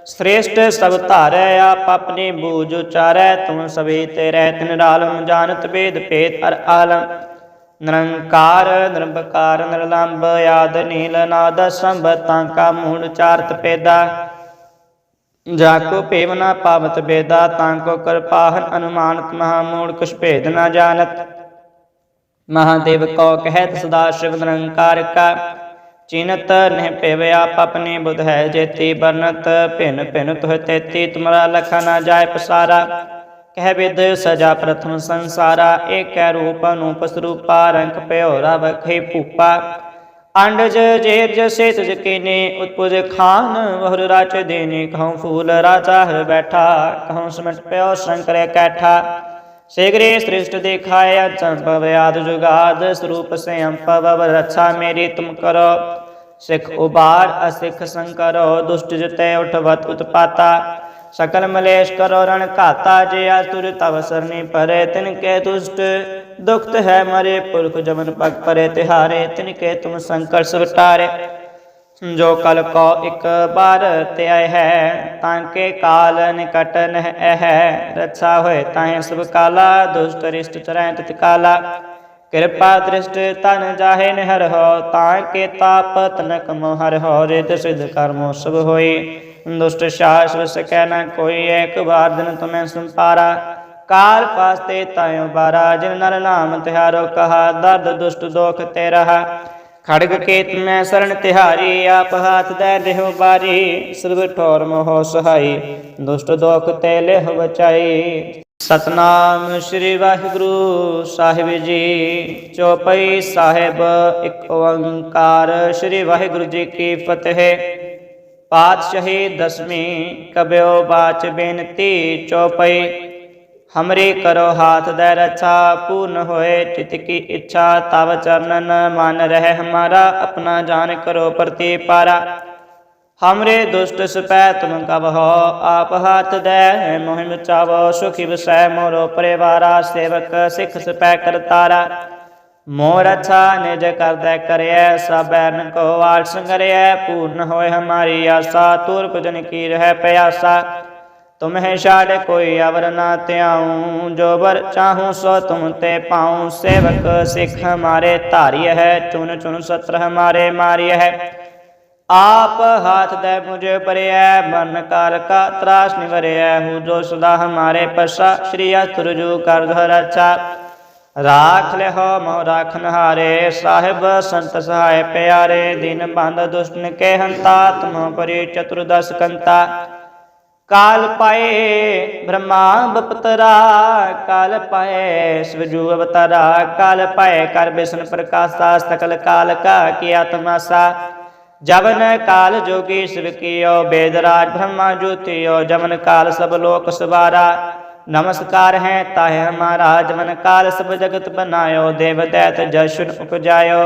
ਸ੍ਰੇਸ਼ਟ ਸਭ ਧਾਰੈ, ਆਪ ਆਪਣੀ ਬੂਝ ਉਚਾਰੈ। ਤੁਮ ਸਭੇ ਤੇ ਰਹਿ ਤਿਨ ਰਾਲਮ ਜਾਣਤ ਭੇਦ ਭੇਦ ਅਰ ਆਲਮ। ਨਿਰੰਕਾਰ ਨਿਰਭਕਾਰ ਨਿਰਲੰਭ ਆਦ, ਨੀਲ, ਨਾਦ ਸੰਭਤਾਂ ਕਾ ਮੂੜ ਚਾਰਤ ਪੇਦਾ। ਜਾ ਕੋ ਭੇਵ ਪਾਵਤ ਬੇਦਾ, ਤਾਂ ਕੋ ਕਿਰਪਾਹਨ ਅਨੁਮਾਨਤ, ਮਹਾ ਮੂੜ ਕੁਛ ਭੇਦ ਨਾ ਜਾਣਤ। ਮਹਾਦੇਵ ਕੋ ਕਹਿਤ ਸਦਾ ਸ਼ਿਵ ਨਿਰੰਕਾਰ ਕਾ। ਚਿਨਤ, ਨਹਿ ਭੇਵ ਆਪ ਆਪਣੀ ਬੁਧ ਹੈ ਜੇਤੀ ਬਰਨਤ ਭਿਨ ਭਿਨ ਤੁਹ ਤੇਤੀ, ਤੁਮਰਾ ਲਖਾ ਨਾ ਜਾਏ ਪਸਾਰਾ। ਕਹਿ ਵਿਦ ਸਜਾ ਪ੍ਰਥਮ ਸੰਸਾਰਾ ਏਕੈ ਰੂਪ ਅਨੂਪ ਸਰੂਪਾ, ਰੰਗ ਭਇਓਰਾ ਵਖੇ ਭੂਪਾ। ਅੰਡਜ ਜੇਜ ਸੇ ਤੁਜ ਕੀਨੇ, ਉਤਪੁਜ ਖਾਨ ਵਹੁਰ ਰਾਚ ਦੇਨੇ, ਕਹਉ ਫੂਲ ਰਾਜਾ ਹਰ ਬੈਠਾ, ਕਹਉ ਸਮਟ ਪਿਓ ਸ਼ੰਕਰ ਕੈਠਾ। ਸੇਗਰੇ ਸ੍ਰਿਸ਼ਟ ਦੇਖਾਇਆ ਚੰਪਵ ਆਦ ਜੁਗਾਦ ਸਰੂਪ ਸੇ ਅੰਪਵ ਰੱਛਾ ਮੇਰੀ ਤੁਮ ਕਰੋ। ਸਿਖ ਉਬਾਰ, ਅਸਿਖ ਸੰਕਰੋ, ਦੁਸ਼ਟ ਜਤੇ ਉਠਵਤ ਉਤਪਾਤਾ। ਸਕਲ ਮਲੇਸ਼ ਕਰੋ ਰਣ ਘਾਤਾ ਜੇ ਆਤੁਰ ਤਵ ਸਰਨੀ ਪਰੇ, ਤਿਨ ਕੇ ਦੁਸ਼ਟ ਦੁਖਤ ਹੈ ਮਰੇ, ਪੁਰਖ ਜਮਨ ਪਗ ਪਰੇ, ਤਿਹਾਰੇ, ਤਿਨ ਕੇ ਤੁਮ ਸੰਕਰ ਸਵਟਾਰੇ ਜੋ ਕਲ ਕੋ ਇੱਕ ਬਾਰ ਤੇ ਆਏ ਹੈ, ਤਾਂ ਕੇ ਕਾਲ ਨਿਕਟ ਨਹਿ ਹੈ ਰੱਛਾ ਹੋਏ ਤਾਹੇ ਸਭ ਕਾਲਾ, ਦੁਸ਼ਟ ਰਿਸ਼ਟ ਚਰੈ ਤਿਤ ਕਾਲਾ। ਕਿਰਪਾ ਦ੍ਰਿਸ਼ਟ ਤਨ ਜਾਹੇ ਨਿਹਰ ਹੋ, ਤਾਂ ਕੇ ਤਾਪ ਤਨਕ ਮੋਹਰ ਹੋ ਰਿਦ ਸਿਧ ਕਰਮੋ ਸਭ ਹੋਈ। ਦੁਸ਼ਟ ਸ਼ਾਸਵ ਵਸ ਨ ਕੋਈ ਏਕ ਬਾਰ ਦਿਨ ਤੁਮੈ ਸੰਪਾਰਾ ਕਾਲ ਪਾਸਤੇ ਤਾਇਓ ਬਾਰਾ, ਜਿਨ ਨਰ ਨਾਮ ਤਿਹਾਰੋ, ਕਹਾ ਦਰਦ ਦੁਸ਼ਟ ਦੋਖ ਤੇ ਰਹਾ। ਖੜਗ ਕੇਤ ਮੈਂ ਸਰਣ ਤਿਹਾਰੀ, ਆਪ ਹਾਥ ਦੇ ਰਹਿਓ ਬਾਰੀ। ਸਰਬ ਠੋਰ ਮੋਹ ਸਹਾਈ, ਦੁਸ਼ਟ ਦੋਖ ਤੇ ਲਿਹ ਬਚਾਈ। ਸਤਨਾਮ ਸ੍ਰੀ ਵਾਹਿਗੁਰੂ ਸਾਹਿਬ ਜੀ, ਚੌਪਈ ਸਾਹਿਬ ਇੱਕ ਓੰਕਾਰ। ਸ੍ਰੀ ਵਾਹਿਗੁਰੂ ਜੀ ਕੀ ਫਤਿਹ। ਪਾਤਸ਼ਾਹੀ ਦਸਵੀਂ ਕਬਿਓ ਬਾਚ ਬੇਨਤੀ ਚੌਪਈ। ਹਮਰੇ ਕਰੋ ਹਾਥ ਦੇ ਰੱਛਾ, ਪੂਰਨ ਹੋਏ ਚਿਤ ਕੀ ਇੱਛਾ, ਤਵ ਚਰਨਨ ਮਨ ਰਹਿ ਹਮਾਰਾ, ਆਪਣਾ ਜਾਨ ਕਰੋ ਪ੍ਰਤੀ ਪਾਰਾ ਹਮਰੇ ਦੁਸ਼ਟ ਸਪੈ ਤੁਮ ਕਬ ਆਪ ਹਾਥ ਦੇ ਮੋਹਿ ਮਚਾਵੋ ਸੁਖੀ ਵਸੈ ਮੋਰੋ ਪਰਿਵਾਰਾ, ਸੇਵਕ ਸਿੱਖ ਸਪੈ ਕਰਤਾਰਾ। ਮੋਰ ਅਛਾ ਨਿਜ ਕਰਦਾ ਕਰਿਐ ਸਬੈਨ ਕੋ ਆਲ ਸੰਗਰਿਐ, ਪੂਰਨ ਹੋਏ ਹਮਾਰੀ ਆਸਾ, ਤੁਰ ਭਜਨ ਕੀ ਰਹਿ ਪਿਆਸਾ। ਤੁਮਹਿ ਛਾੜ ਕੋਈ ਅਵਰ ਨਾ ਧਿਆਉ, ਜੋ ਬਰ ਚਾਹੂੰ ਸੋ ਤੁਮ ਤੇ ਪਾਉ। ਸੇਵਕ ਸਿੱਖ ਹਮਾਰੇ ਧਾਰਿਯ ਹੈ ਚੁਨ ਚੁਨ ਸਤਰ ਹਮਾਰੇ ਮਾਰਿਯ ਹੈ। ਆਪ ਹਾਥ ਦੇ ਮੁਝੇ ਪਰਿਐ ਮਨ ਕਾਲ ਕਾ ਤਰਾਸ ਨਿਵਰਿਐ, ਹੂ ਜੋ ਸਦਾ ਹਮਾਰੇ ਪਸਾ ਸ਼੍ਰੀ ਅਤੁਰਜੂ ਕਰ ਘਰ ਅੱਛਾ। ਰਾਖ ਲਿਓ ਮੋ ਰਾਖਨ ਹਾਰੇ ਸਾਹਿਬ ਸੰਤ ਸਹਾਇ ਪਿਆਰੇ, ਦਿਨ ਬੰਦ ਦੁਸ਼ਟਨ ਕੇ ਹੰਤਾ ਤੁਮ ਪਰੀ ਚਤੁਰਦਸ ਕੰਤਾ। ਕਾਲ ਪਾਏ ਬ੍ਰਹਮਾ ਬਪਤਰਾ, ਕਾਲ ਪਾਏ ਸਵਜੂ ਅਵਤਾਰਾ, ਕਾਲ ਪਾਏ ਕਰ ਬਿਸ਼ਨ ਪ੍ਰਕਾਸ਼ਾ ਸਕਲ ਕਾਲ ਕਾ ਕੀ ਆਤਮਾਸਾ। ਜਵਨ ਕਾਲ ਜੋਗੀ ਸ਼ਿਵ ਕੀਓ ਬੇਦਰਾਜ ਬ੍ਰਹਮਾ ਜੋਤਿਓ, ਜਵਨ ਕਾਲ ਸਭ ਲੋਕ ਸਵਾਰਾ। ਨਮਸਕਾਰ ਹੈ ਤਾਹਿ ਹਮਾਰਾ ਜਮਨ ਕਾਲ ਸਭ ਜਗਤ ਬਨਾਇਓ, ਦੇਵ ਦੈਤ ਜਸ਼ਨ ਉਪਜਾਇਓ।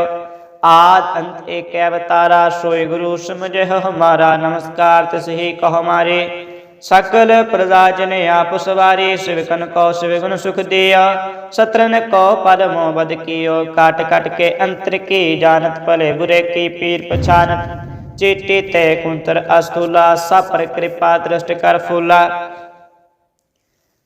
ਆਦ ਅੰਤ ਏਕ ਅਵਤਾਰਾ, ਸੋਈ ਗੁਰੂ ਸਮਝੇ ਹਮਾਰਾ। ਨਮਸਕਾਰ ਤਿਸ ਹੀ ਕਹੋ ਸਕਲ ਪ੍ਰਜਾ ਜਨ ਆਪ ਸਵਾਰੀ ਸਿਵਕਨ ਕੋ ਸਿਵਗੁਣ ਸੁਖ ਦਿਆ। ਸਤਰਨ ਕੋ ਪਰਮੋ ਬਦ ਕੀਓ। ਕਾਟ ਕਟ ਕੇ ਅੰਤਰ ਕੀ ਜਾਣਤ, ਭਲੇ ਬੁਰੇ ਕੀ ਪੀਰ ਪਛਾਨਤ। ਚੇਤੇ ਤੇ ਕੁੰਤਰ ਅਸਤੂਲਾ, ਸਪਰ ਕਿਰਪਾ ਦ੍ਰਿਸ਼ਟ ਕਰ ਫੂਲਾ।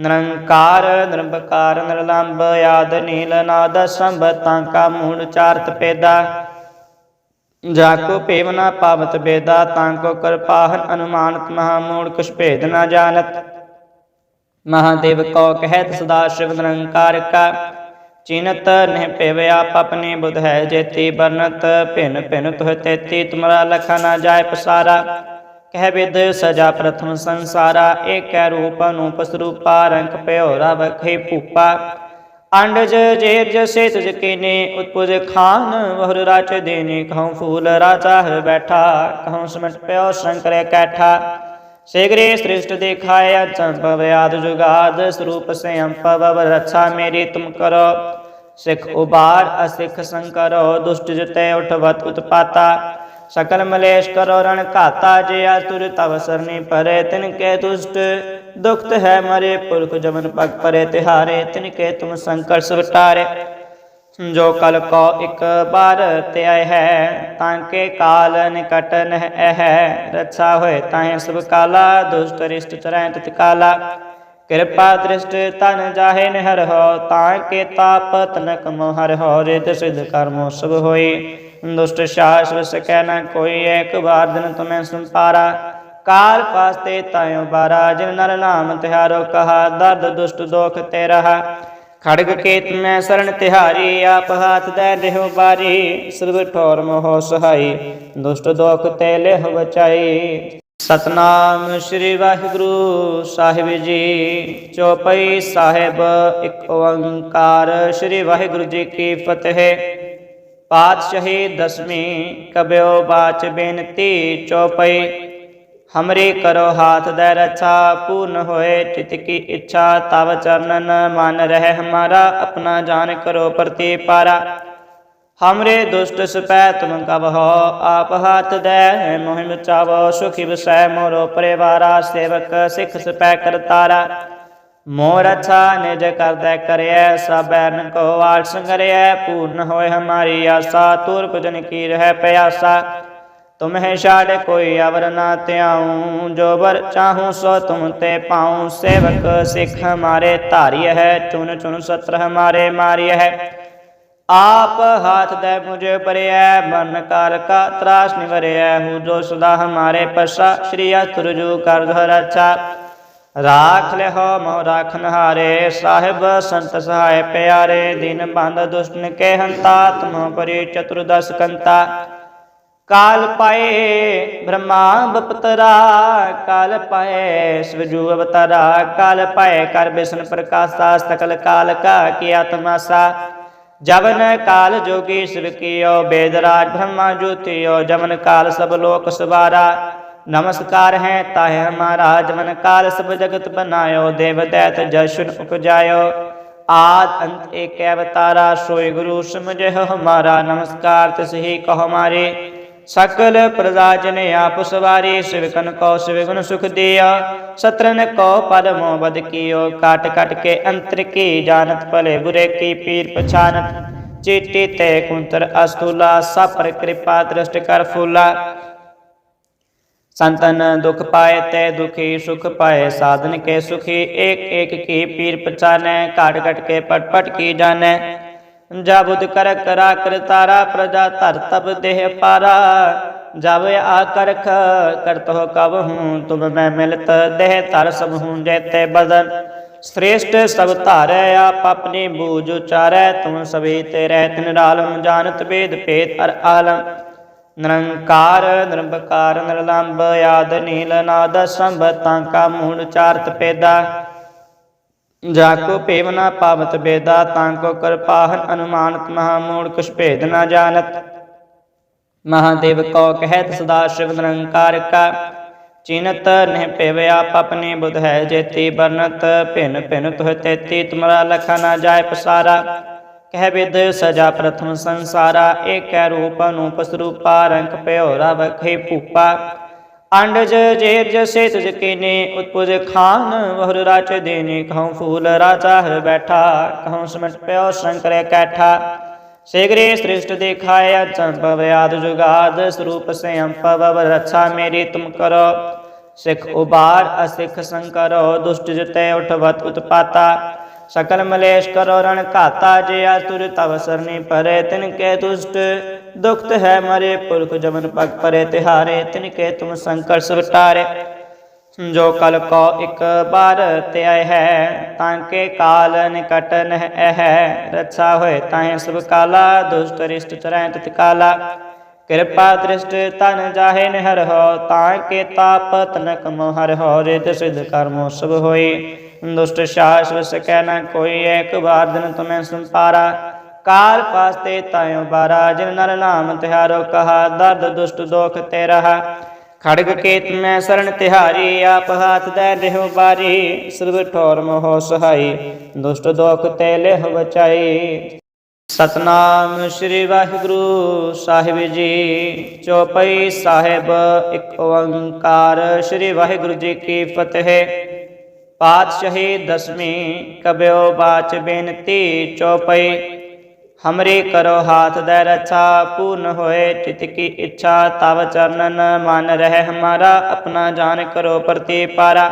ਨਿਰੰਕਾਰ ਨਿਰਭਕਾਰ ਨਿਰਲੰਭ ਆਦ, ਨੀਲ, ਨਾਦ ਸੰਭਤਾਂ ਕਾ ਮੂੜ ਚਾਰਤ ਪੇਦਾ ਜਾ ਕੋ ਭੇਵ ਨਾ ਪਾਵਤ ਬੇਦਾ ਤਾਂ ਕੋ ਕਿਰਪਾਹਨ ਅਨੁਮਾਨਤ ਮਹਾ ਮੂੜ ਕੁਛ ਭੇਦ ਨਾ ਜਾਣਤ। ਮਹਾਦੇਵ ਕੋ ਕਹਿਤ ਸਦਾ ਸ਼ਿਵ ਨਿਰੰਕਾਰ ਕਾ। ਚਿਨਤ ਨਹਿ ਭੇਵ ਆਪ ਆਪਣੀ ਬੁਧ ਹੈ ਜੇਤੀ ਬਰਨਤ ਭਿਨ ਭਿਨ ਤੁਹ ਤੇਤੀ, ਤੁਮਰਾ ਲਖਾ ਨਾ ਜਾਏ ਪਸਾਰਾ। ਕਹਿ ਵਿਦ ਸਜਾ ਪ੍ਰਥਮ ਸੰਸਾਰਾ, ਏਕੈ ਰੂਪ ਅਨੂਪ ਸਰੂਪਾ ਰੰਗ ਭਇਓ ਰਵ ਖੇ ਭੂਪਾ। ਅੰਡਜ ਜੇਰ ਜਸੇ ਤੁਜ ਕੀਨੇ, ਉਤਪੁਜ ਖਾਨ ਵਹੁਰ ਰਾਚ ਦੇਨੇ, ਕਹਉ ਫੂਲ ਰਾਜਾ ਹੈ ਬੈਠਾ, ਕਹਉ ਸਮਟ ਪਿਓ ਸ਼ੰਕਰੇ ਕੈਠਾ। ਸੇਗਰੇ ਸ੍ਰਿਸ਼ਟ ਦੇਖਾਇਆ ਚੰਪਵ ਆਦ ਜੁਗਾਦ, ਸਰੂਪ ਸੇ ਅੰਪਵ ਰੱਛਾ ਮੇਰੀ ਤੁਮ ਕਰੋ। ਸਿਖ ਉਬਾਰ ਅਸਿਖ ਸੰਕਰੋ, ਦੁਸ਼ਟ ਜਤੇ ਉਠਵਤ ਉਤਪਾਤਾ। ਸਕਲ ਮਲੇਸ਼ ਕਰੋ ਰਣ ਘਾਤਾ ਜੇ ਅਸ ਤੁਰ ਤਵ ਸਰਨੀ ਪਰੇ, ਤਿਨ ਕੈ ਤੁਸ਼ਟ। ਦੁਖਤ ਹੈ ਮਰੇ, ਪੁਰਖ ਜਮਨ ਪਗ ਪਰੇ, ਤਿਹਾਰੇ, ਤਿਨ ਕੈ ਤੁਮ ਸੰਕਟ ਸੁਟਾਰੇ ਜੋ ਕਲ ਕੋ ਇਕ ਬਾਰ ਤੇ ਆਇ ਹੈ, ਤਾਂ ਕੇ ਕਾਲ ਨਿਕਟ ਨਹਿ ਹੈ ਰੱਛਾ ਹੋਏ ਤਾਹੇ ਸਭ ਕਾਲਾ, ਦੁਸ਼ਟ ਰਿਸ਼ਟ ਚਰੈ ਤਿਤ ਕਾਲਾ। ਕਿਰਪਾ ਦ੍ਰਿਸ਼ਟ ਤਨ ਜਾਹੇ ਨਹਿਰ ਹੋ, ਤਾਂ ਕੇ ਤਾਪ ਤਨਕ ਮੋਹਰ ਹੋ ਰਿਤ ਸਿਧ ਕਰਮੋ ਸਭ ਹੋਏ ਦੁਸ਼ਟ ਸ਼ਾਸ ਵਿਸ ਕਹਿ ਨ ਕੋਈ ਏਕ ਬਾਰ ਦਿਨ ਤੁਮੈ ਸੰਪਾਰਾ। ਕਾਲ ਪਾਸਤੇ ਤਾਇਓ ਬਾਰਾ, ਜਿਨ ਨਰ ਨਾਮ ਤਿਹਾਰੋ ਕਹਾ, ਦਰਦ ਦੁਸ਼ਟ ਦੋਖ ਤੇ ਰਹਾ। ਖੜਗ ਕੇਤ ਮੈਂ ਸਰਣ ਤਿਹਾਰੀ, ਆਪ ਹਾਥ ਦੇ ਦੇਹੁ ਬਾਰੀ। ਸਰਬ ਠੋਰ ਮੋਹ ਸਹਾਈ, ਦੁਸ਼ਟ ਦੋਖ ਤੇ ਲੇਹ ਬਚਾਈ। ਸਤਨਾਮ ਸ੍ਰੀ ਵਾਹਿਗੁਰੂ ਸਾਹਿਬ ਜੀ, ਚੌਪਈ ਸਾਹਿਬ ਇੱਕ ਓੰਕਾਰ। ਸ੍ਰੀ ਵਾਹਿਗੁਰੂ ਜੀ ਕੀ ਫਤਿਹ। ਪਾਤਸ਼ਾਹੀ ਦਸਵੀਂ ਕਬਿਓ ਬਾਚ ਬੇਨਤੀ ਚੌਪਈ, ਹਮਰੇ ਕਰੋ ਹਾਥ ਦੇ ਰੱਛਾ, ਪੂਰਨ ਹੋਏ ਚਿਤ ਕੀ ਇੱਛਾ, ਤਵ ਚਰਨਨ ਮਨ ਰਹਿ ਹਮਾਰਾ, ਆਪਣਾ ਜਾਨ ਕਰੋ ਪ੍ਰਤੀ ਪਾਰਾ। ਹਮਰੇ ਦੁਸ਼ਟ ਸਪੈ ਤੁਮ ਕਬ ਆਪ ਹਾਥ ਦੇ ਮੋਹਿ ਮਚਾਵੋ ਸੁਖੀ ਵਸੈ ਮੋਰੋ ਪਰਿਵਾਰਾ, ਸੇਵਕ ਸਿੱਖ ਸਪੈ ਕਰਤਾਰਾ। ਮੋਰ ਅੱਛਾ ਨਿਜ ਕਰਦਾ ਕਰਿਐ ਸਬੈਨ ਕੋ ਆਲ ਸੰਗਰਿਐ ਪੂਰਨ ਹੋਏ ਹਮਾਰੀ ਆਸਾ, ਤੁਰ ਭਜਨ ਕੀ ਰਹਿ ਪਿਆਸਾ। ਤੁਮਹਿ ਛਾੜ ਕੋਈ ਅਵਰ ਨਾ ਧਿਆਉ, ਜੋ ਬਰ ਚਾਹੂੰ ਸੋ ਤੁਮ ਤੇ ਪਾਉ। ਸੇਵਕ ਸਿੱਖ ਹਮਾਰੇ ਧਾਰਿਯ ਹੈ ਚੁਨ ਚੁਨ ਸਤਰ ਹਮਾਰੇ ਮਾਰਿਯ ਹੈ। ਆਪ ਹਾਥ ਦੇ ਮੁਝੇ ਪਰਿਐ, ਮਨ ਕਾਰ ਕਾ ਤਰਾਸ ਨਿਵਰਿਐ ਹੂ ਜੋ ਸਦਾ ਹਮਾਰੇ ਪਸਾ ਸ਼੍ਰੀ ਅਤੁਰਜੂ ਕਰ ਘਰ ਅੱਛਾ। ਰਾਖ ਲਿਓ ਮੋ ਰਾਖਨ ਹਾਰੇ ਸਾਹਿਬ ਸੰਤ ਸਹਾਇ ਪਿਆਰੇ, ਦਿਨ ਬੰਦ ਦੁਸ਼ਟਨ ਕੇ ਹੰਤਾ ਤੁਮ ਪਰੀ ਚਤੁਰਦਸ ਕੰਤਾ। ਕਾਲ ਪਾਏ ਬ੍ਰਹਮਾ ਬਪਤਰਾ, ਕਾਲ ਪਾਏ ਸਵਜੂ ਅਵਤਾਰਾ, ਕਾਲ ਪਾਏ ਕਰ ਬਿਸ਼ਨ ਪ੍ਰਕਾਸ਼ਾ ਸਕਲ ਕਾਲ ਕਾ ਕੀ ਆਤਮਾਸਾ ਜਵਨ ਕਾਲ ਜੋਗੀ ਸ਼ਿਵ ਕੀਓ ਬੇਦਰਾਜ ਬ੍ਰਹਮਾ ਜੋਤਿਓ, ਜਵਨ ਕਾਲ ਸਭ ਲੋਕ ਸਵਾਰਾ। ਨਮਸਕਾਰ ਹੈ ਤਾਹਿ ਹਮਾਰਾ ਜਮਨ ਕਾਲ ਸਭ ਜਗਤ ਬਨਾਇਓ, ਦੇਵ ਦੈਤ ਜਸ਼ਨ ਉਪਜਾਇਓ। ਆਦ ਅੰਤ ਏਕ ਅਵਤਾਰਾ, ਸੋਈ ਗੁਰੂ ਸਮਝੇ ਹਮਾਰਾ। ਨਮਸਕਾਰ ਤਿਸ ਹੀ ਕਹੋ ਸਕਲ ਪ੍ਰਜਾ ਜਨ ਆਪ ਸਵਾਰੀ ਸਿਵਕਨ ਕੋ ਸਿਵਗੁਣ ਸੁਖ ਦਿਆ। ਸਤਰਨ ਕੋ ਪਰਮੋ ਬਦ ਕੀਓ। ਕਾਟ ਕਟ ਕੇ ਅੰਤਰ ਕੀ ਜਾਣਤ, ਭਲੇ ਬੁਰੇ ਕੀ ਪੀਰ ਪਛਾਨਤ। ਚੀਟੀ ਤੇ ਕੁੰਤਰ ਅਸਤੂਲਾ, ਸਪਰ ਕਿਰਪਾ ਦ੍ਰਿਸ਼ਟ ਕਰ ਫੂਲਾ। ਸੰਤਨ ਦੁਖ ਪਾਏ ਤੈ ਦੁਖੀ, ਸੁਖ ਪਾਏ ਸਾਧਨ ਕੇ ਸੁਖੀ। ਏਕ ਏਕ ਕੀ ਪੀਰ ਪਛਾਨੈ, ਘਾਟ ਘਟ ਕੇ ਪਟ ਪਟ ਕੀ ਜਾਣੈ। ਜਾ ਬੁਧ ਕਰ ਕਰਾ ਕਰ ਤਾਰਾ, ਪ੍ਰਜਾ ਧਰ ਤਬ ਦੇਹ ਪਾਰਾ। ਜਬ ਆ ਕਰਖ ਕਰਤ ਹੋ ਕਬ ਹੂੰ, ਤੁਮ ਮੈਂ ਮਿਲਤ ਦੇਹ ਧਰ ਸਭ ਹੂੰ ਜੈਤੇ ਬਦਨ ਸ੍ਰੇਸ਼ਟ ਸਭ ਧਾਰੈ, ਆਪ ਆਪਣੇ ਬੂਝ ਉਚਾਰੈ। ਤੁਮ ਸਭੇ ਤੇ ਰਹਿ ਤਿਨ ਰਾਲਮ ਜਾਣਤ ਵੇਦ ਭੇਦ ਅਰ ਆਲਮ। ਨਿਰੰਕਾਰ ਨਿਰਭਕਾਰ ਨਿਰਲੰਭ ਆਦ, ਨੀਲ, ਨਾਦ, ਸੰਭ ਤਾਂਕਾ ਮੂੜ ਚਾਰਤ ਪੇਦਾ ਜਾ ਕੋ ਭੇਵ ਨਾ ਪਾਵਤ ਬੇਦਾ, ਤਾਂ ਕੋ ਕਿਰਪਾਹਨ ਅਨੁਮਾਨਤ ਮਹਾ ਮੂੜ ਕੁਛ ਭੇਦ ਨਾ ਜਾਣਤ। ਮਹਾਦੇਵ ਕੋ ਕਹਿਤ ਸਦਾ ਸ਼ਿਵ ਨਿਰੰਕਾਰ ਕਾ। ਚਿਨਤ ਨਹਿ ਪੇਵ ਆਪ ਆਪਣੀ ਬੁਧ ਹੈ ਜੇਤੀ ਬਰਨਤ ਭਿਨ ਭਿਨ ਤੁਹ ਤੇਤੀ, ਤੁਮਰਾ ਲਖਾ ਨਾ ਜਾਏ ਪਸਾਰਾ। ਕਹਿ ਵਿਦ ਸਜਾ ਪ੍ਰਥਮ ਸੰਸਾਰਾ, ਏਕੈ ਰੂਪ ਅਨੂਪ ਸਰੂਪਾ, ਰੰਗ ਭਇਓ ਰਵ ਖੇ ਭੂਪਾ। ਅੰਡਜ ਜੇਰ ਜਸੇ ਤੁਜ ਕੀਨੇ, ਉਤਪੁਜ ਖਾਨ ਵਹੁਰ ਰਾਚ ਦੇਨੇ, ਕਹਉ ਫੂਲ ਰਾਜਾ ਹਰ ਬੈਠਾ, ਕਹਉ ਸਮਟ ਪਿਓ ਸ਼ੰਕਰ ਕੈਠਾ। ਸੇਗਰੇ ਸ੍ਰਿਸ਼ਟ ਦਿਖਾਇਆ ਸੰਭਵ ਆਦ ਜੁਗਾਦ, ਸਰੂਪ ਸੇ ਅੰਪਵ ਰੱਛਾ ਮੇਰੀ ਤੁਮ ਕਰੋ। ਸਿਖ ਉਬਾਰ ਅਸਿਖ ਸੰਕਰੋ, ਦੁਸ਼ਟ ਜਿਤੇ ਉਠਵਤ ਉਤਪਾਤਾ। ਸਕਲ ਮਲੇਸ਼ ਕਰੋ ਰਣ ਘਾਤਾ ਜੇ ਆਤੁਰ ਤਵ ਸਰਨੀ ਪਰੇ, ਤਿਨ ਕੇ ਦੁਸ਼ਟ ਦੁਖਤ ਹੈ ਮਰੇ, ਪੁਰਖ ਜਮਨ ਪਗ ਪਰੇ, ਤਿਹਾਰੇ, ਤਿਨ ਕੇ ਤੁਮ ਸੰਕਟ ਸੁਟਾਰੇ ਜੋ ਕਲ ਕੋ ਇਕ ਬਾਰ ਧਿਆਇ ਹੈ, ਤਾਂ ਕੇ ਕਾਲ ਨਿਕਟ ਨਹਿ ਹੈ ਰੱਛਾ ਹੋਏ ਤਾਹੇ ਸਭ ਕਾਲਾ, ਦੁਸ਼ਟ ਰਿਸ਼ਟ ਚਰੈ ਤਿਤ ਕਾਲਾ। ਕਿਰਪਾ ਦ੍ਰਿਸ਼ਟ ਤਨ ਜਾਹੇ ਨਿਹਰ ਤਾਂ ਕੇ ਤਾਪ ਤਨਕ ਮੋਹਰ ਹੋ ਸਿਧ ਕਰਮੋ ਸਭ ਹੋਈ। ਦੁਸ਼ਟ ਸ਼ਾਸ ਵਿਸ ਨ ਕੋਈ, ਏਕ ਬਾਰ ਦਿਨ ਤੁਮੈ ਸੰਪਾਰਾ। ਕਾਲ ਪਾਸਤੇ ਤਾਇਓ ਬਾਰਾ, ਜਿਨ ਨਰ ਨਾਮ ਤਿਹਾਰੋ ਕਹਾ, ਦਰਦ ਦੁਸ਼ਟ ਦੋਖ ਤੇ ਰਹਾ। ਖੜਗ ਕੇਤ ਮੈਂ ਸਰਣ ਤਿਹਾਰੀ, ਆਪ ਹਾਥ ਦੇ ਰਹਿਓ ਬਾਰੀ। ਸਰਬ ਠੋਰ ਮੋਹ ਸਹਾਈ, ਦੁਸ਼ਟ ਦੋਖ ਤੇ ਲੇਹ ਬਚਾਈ। ਸਤਨਾਮ ਸ੍ਰੀ ਵਾਹਿਗੁਰੂ ਸਾਹਿਬ ਜੀ, ਚੌਪਈ ਸਾਹਿਬ ਇੱਕ ਓੰਕਾਰ। ਸ੍ਰੀ ਵਾਹਿਗੁਰੂ ਜੀ ਕੀ ਫਤਿਹ। ਪਾਤਸ਼ਾਹੀ ਦਸਵੀਂ ਕਬਿਓ ਬਾਚ ਬੇਨਤੀ, ਚੌਪਈ। ਹਮਰੇ ਕਰੋ ਹਾਥ ਦੇ ਰੱਛਾ, ਪੂਰਨ ਹੋਏ ਚਿਤ ਕੀ ਇੱਛਾ, ਤਵ ਚਰਨਨ ਮਨ ਰਹਿ ਹਮਾਰਾ, ਆਪਣਾ ਜਾਨ ਕਰੋ ਪ੍ਰਤੀ ਪਾਰਾ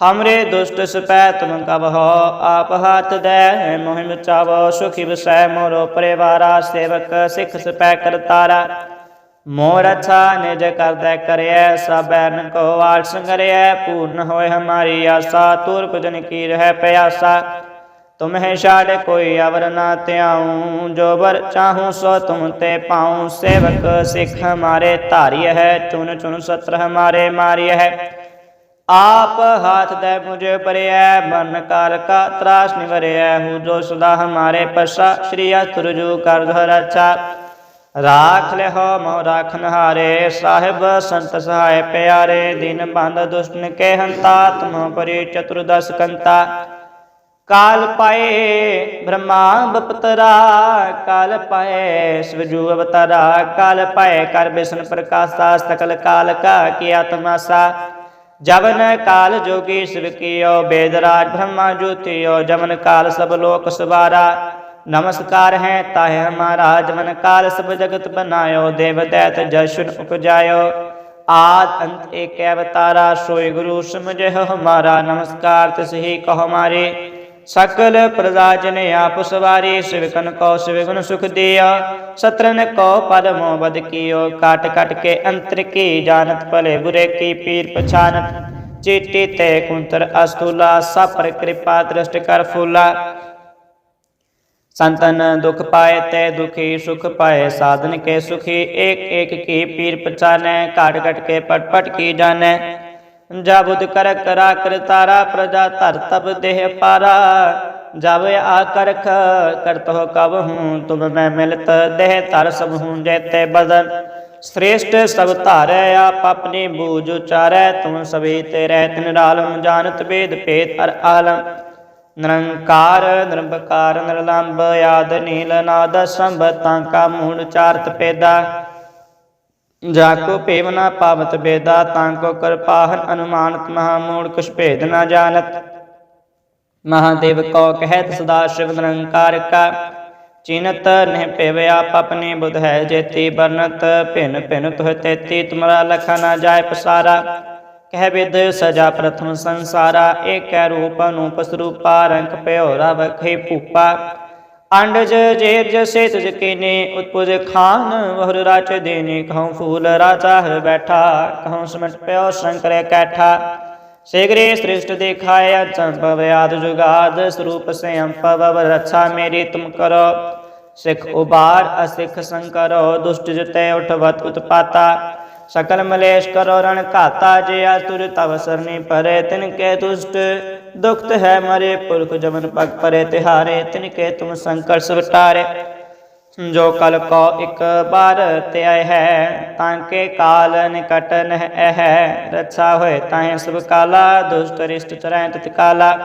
ਹਮਰੇ ਦੁਸ਼ਟ ਸਪੈ ਤੁਮ ਕਬ ਹੋ ਆਪ ਹਾਥ ਦੇ ਮੋਹਿ ਚਾਵੋ ਸੁਖੀ ਵਸੈ ਮੋਰੋ ਪਰਿਵਾਰਾ ਸੇਵਕ ਸਿੱਖ ਸਪੈ ਕਰਤਾਰਾ ਮੋਰ ਅਛਾ ਨਿਜ ਕਰਦਾ ਕਰਿਐ ਸਬੈਨ ਕੋ ਆਲ ਸੰਗਰਿਐ ਪੂਰਨ ਹੋਏ ਹਮਾਰੀ ਆਸਾ ਤੁਰ ਭਜਨ ਕੀ ਰਹਿ ਪਿਆਸਾ ਤੁਮਹਿ ਛਾੜ ਕੋਈ ਅਵਰ ਨਾ ਧਿਆਉ ਜੋ ਬਰ ਚਾਹੂੰ ਸੋ ਤੁਮ ਤੇ ਪਾਉ ਸੇਵਕ ਸਿੱਖ ਹਮਾਰੇ ਧਾਰਿਯ ਹੈ ਚੁਨ ਚੁਨ ਸਤਰ ਹਮਾਰੇ ਮਾਰਿਯ ਹੈ ਆਪ ਹਾਥ ਦੇ ਮੁਝੇ ਪਰਿਐ, ਮਨ ਕਾਲ ਕਾ ਤਰਾਸ ਨਿਵਰਿਐ ਹੂ ਜੋ ਸਦਾ ਹਮਾਰੇ ਪਸਾ ਸ਼੍ਰੀ ਅਤੁਰਜੂ ਕਰ ਧਰ ਅੱਛਾ। ਰਾਖ ਲਿਓ ਮੋ ਰਾਖਨ ਹਾਰੇ ਸਾਹਿਬ ਸੰਤ ਸਹਾਇ ਪਿਆਰੇ, ਦਿਨ ਬੰਦ ਦੁਸ਼ਟਨ ਕੇ ਹੰਤਾ ਤੁਮ ਪਰੀ ਚਤੁਰਦਸ ਕੰਤਾ। ਕਾਲ ਪਾਏ ਬ੍ਰਹਮਾ ਬਪਤਰਾ, ਕਾਲ ਪਾਏ ਸਵਜੂ ਅਵਤਾਰਾ, ਕਾਲ ਪਾਏ ਕਰ ਬਿਸ਼ਨ ਪ੍ਰਕਾਸ਼ਾ ਸਕਲ ਕਾਲ ਕਾ ਕੀ ਆਤਮਾਸਾ ਜਵਨ ਕਾਲ ਜੋਗੀ ਸਿਵ ਬੇਦਰਾਜ ਬ੍ਰਹਮਾ ਜੋਤਿਓ, ਜਮਨ ਕਾਲ ਸਭ ਲੋਕ ਸਵਾਰਾ। ਨਮਸਕਾਰ ਹੈ ਤਾਹਿ ਹਮਾਰਾ ਜਮਨ ਕਾਲ ਸਭ ਜਗਤ ਬਨਾਇਓ, ਦੇਵ ਦੈਤ ਜਸ਼ਨ ਉਪਜਾਇਓ। ਆਦ ਅੰਤ ਏਕ ਅਵਤਾਰਾ, ਸੋਈ ਗੁਰੂ ਸਮਝੇ ਹਮਾਰਾ। ਨਮਸਕਾਰ ਤਿਸ ਹੀ ਕਹੋ ਮਾਰੇ। ਸਕਲ ਪ੍ਰਜਾ ਜਨ ਆਪ ਸਵਾਰੀ ਸਿਵਕਨ ਕੋ ਸਿਵਗੁਣ ਸੁਖ ਦਿਆ ਸਤਰਨ ਕੋ ਪਦਮੋ ਬਦ ਕੀਓ ਕਾਟ ਕਟ ਕੇ ਅੰਤਰ ਕੀ ਜਾਣਤ ਭਲੇ ਬੁਰੇ ਕੀ ਪੀਰ ਪਛਾਨਤ ਚੀਟੀ ਤੇ ਕੁੰਤਰ ਅਸਤੂਲਾ ਸਪਰ ਕਿਰਪਾ ਦ੍ਰਿਸ਼ਟ ਕਰ ਫੂਲਾ ਸੰਤਨ ਦੁਖ ਪਾਏ ਤੇ ਦੁਖੀ ਸੁਖ ਪਾਏ ਸਾਧਨ ਕੇ ਸੁਖੀ ਏਕ ਏਕ ਕੀ ਪੀਰ ਪਛਾਨੈ ਘਟ ਘਟ ਕੇ ਪਟ ਪਟ ਕੀ ਜਾ ਬੁਧ ਕਰ ਕਰਾ ਕਰ ਤਾਰਾ, ਪ੍ਰਜਾ ਧਰ ਤਬ ਦੇਹ ਪਾਰਾ। ਜਾਵੇ ਆ ਕਰਖ ਕਰਤ ਹੋ ਕਬ ਹੂੰ, ਤੁਮ ਮੈਂ ਮਿਲਤ ਦੇਹ ਧਰ ਸਭ ਹੂੰ ਜੈਤੇ ਬਦਨ। ਸ੍ਰੇਸ਼ਟ ਸਭ ਧਾਰੈ, ਆਪ ਆਪਣੇ ਬੂਝ ਉਚਾਰੈ, ਤੁਮ ਸਭੇ ਤੇ ਰਹਿ ਤਿਨ ਰਾਲਮ, ਜਾਣਤ ਵੇਦ ਭੇਦ ਅਰ ਆਲਮ। ਨਿਰੰਕਾਰ ਨਿਰੰਕਾਰ ਨਿਰਲੰਭ ਆਦ, ਨੀਲ, ਨਾਦ, ਸੰਭ, ਤਾਂ ਕਾ ਮੂਲ ਚਾਰਤ ਪੈਦਾ। ਜਾ ਕੋ ਭੇਵ ਨਾ ਪਾਵਤ ਬੇਦਾ, ਤਾਂ ਕੋ ਕਿਰਪਾਹਨ ਅਨੁਮਾਨਤ, ਮਹਾ ਮੂੜ ਕੁਛ ਭੇਦ ਨਾ ਜਾਣਤ। ਮਹਾਦੇਵ ਕੋ ਕਹਿਤ, ਸਦਾ ਸ਼ਿਵ ਨਿਰੰਕਾਰ ਕਾ। ਚਿਨਤ ਨਹਿ ਭੇਵ ਆਪ ਆਪਣੀ ਬੁਧ ਹੈ ਜੇਤੀ ਬਰਨਤ ਭਿਨ ਭਿਨ ਤੁਹ ਤੇਤੀ, ਤੁਮਰਾ ਲਖਾ ਨਾ ਜਾਏ ਪਸਾਰਾ। ਕਹਿ ਵਿਦ ਸਜਾ ਪ੍ਰਥਮ ਸੰਸਾਰਾ, ਏਕੈ ਰੂਪ ਅਨੂਪ ਸਰੂਪਾ, ਰੰਗ ਭਇਓ ਰਵ ਖੇ ਭੂਪਾ। ਅੰਡਜ ਜੇਰ ਜਸੇ ਤੁਜ ਕੀਨੇ, ਉਤਪੁਜ ਖਾਨ ਵਹੁਰ ਰਾਚ ਦੇਨੇ। ਕਹਉ ਫੂਲ ਰਾਜਾ ਹੈ ਬੈਠਾ ਕਹਉ ਸਮਟ ਪਿਓ ਸ਼ੰਕਰ ਕੈਠਾ। ਸੇਗਰੇ ਸ੍ਰਿਸ਼ਟ ਦੇਖਾਇਆ ਚੰਪਵ ਆਦ ਜੁਗਾਦ ਸਰੂਪ ਸੇ ਅੰਪਵ ਰੱਛਾ ਮੇਰੀ ਤੁਮ ਕਰੋ। ਸਿਖ ਉਬਾਰ ਅਸਿਖ ਸੰਕਰੋ, ਦੁਸ਼ਟ ਜਤੇ ਉਠਵਤ ਉਤਪਾਤਾ। ਸਕਲ ਮਲੇਸ਼ ਕਰੋ ਰਣ ਘਾਤਾ ਜੇ ਅਸੁਰ ਤਵ ਸਰਨੀ ਪਰੇ, ਤਿਨ ਕੇ ਦੁਸ਼ਟ ਦੁਖਤ ਹੈ ਮਰੇ, ਪੁਰਖ ਜਮਨ ਪਗ ਪਰੇ, ਤਿਹਾਰੇ, ਤਿਨ ਕੇ ਤੁਮ ਸੰਕਟ ਸਵਟਾਰੇ ਜੋ ਕਲ ਕੋ ਇੱਕ ਬਾਰ ਤੇ ਆਏ ਹੈ, ਤਾਂ ਕੇ ਕਾਲ ਨਿਕਟ ਨਹਿ ਹੈ ਰੱਛਾ ਹੋਏ ਤਾਹੇ ਸਭ ਕਾਲਾ, ਦੁਸ਼ਟ ਰਿਸ਼ਟ ਚਰੈ ਤਿਤ ਕਾਲਾ।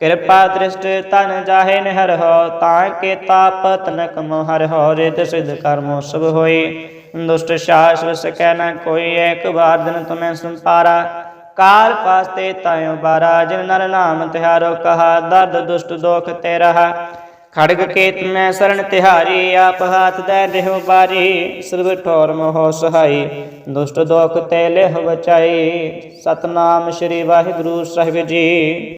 ਕਿਰਪਾ ਦ੍ਰਿਸ਼ਟ ਤਨ ਜਾਹੇ ਨਿਹਰ ਹੋ, ਤਾਂ ਕੇ ਤਾਪ ਤਨਕ ਮੋਹਰ ਹੋ ਰਿਤ ਸਿਧ ਕਰਮੋ ਸਭ ਹੋਈ। ਦੁਸ਼ਟ ਸ਼ਾਸ ਵਸ ਕਹਿ ਨ ਕੋਈ ਏਕ ਬਾਰ ਦਿਨ ਤੁਮੈ ਸੰਪਾਰਾ ਕਾਲ ਪਾਸਤੇ ਤਾਇਓ ਬਾਰਾ, ਜਿਨ ਨਰ ਨਾਮ ਤਿਹਾਰੋ ਕਹਾ, ਦਰਦ ਦੁਸ਼ਟ ਦੋਖ ਤੇ ਰਹਾ। ਖੜਗ ਕੇਤ ਮੈਂ ਸਰਣ ਤਿਹਾਰੀ, ਆਪ ਹਾਥ ਦੇ ਰਹਿਓ ਬਾਰੀ। ਸਰਬ ਠੋਰ ਮੋਹ ਸਹਾਈ, ਦੁਸ਼ਟ ਦੋਖ ਤੇ ਲੇਹ ਬਚਾਈ। ਸਤਨਾਮ ਸ੍ਰੀ ਵਾਹਿਗੁਰੂ ਸਾਹਿਬ ਜੀ।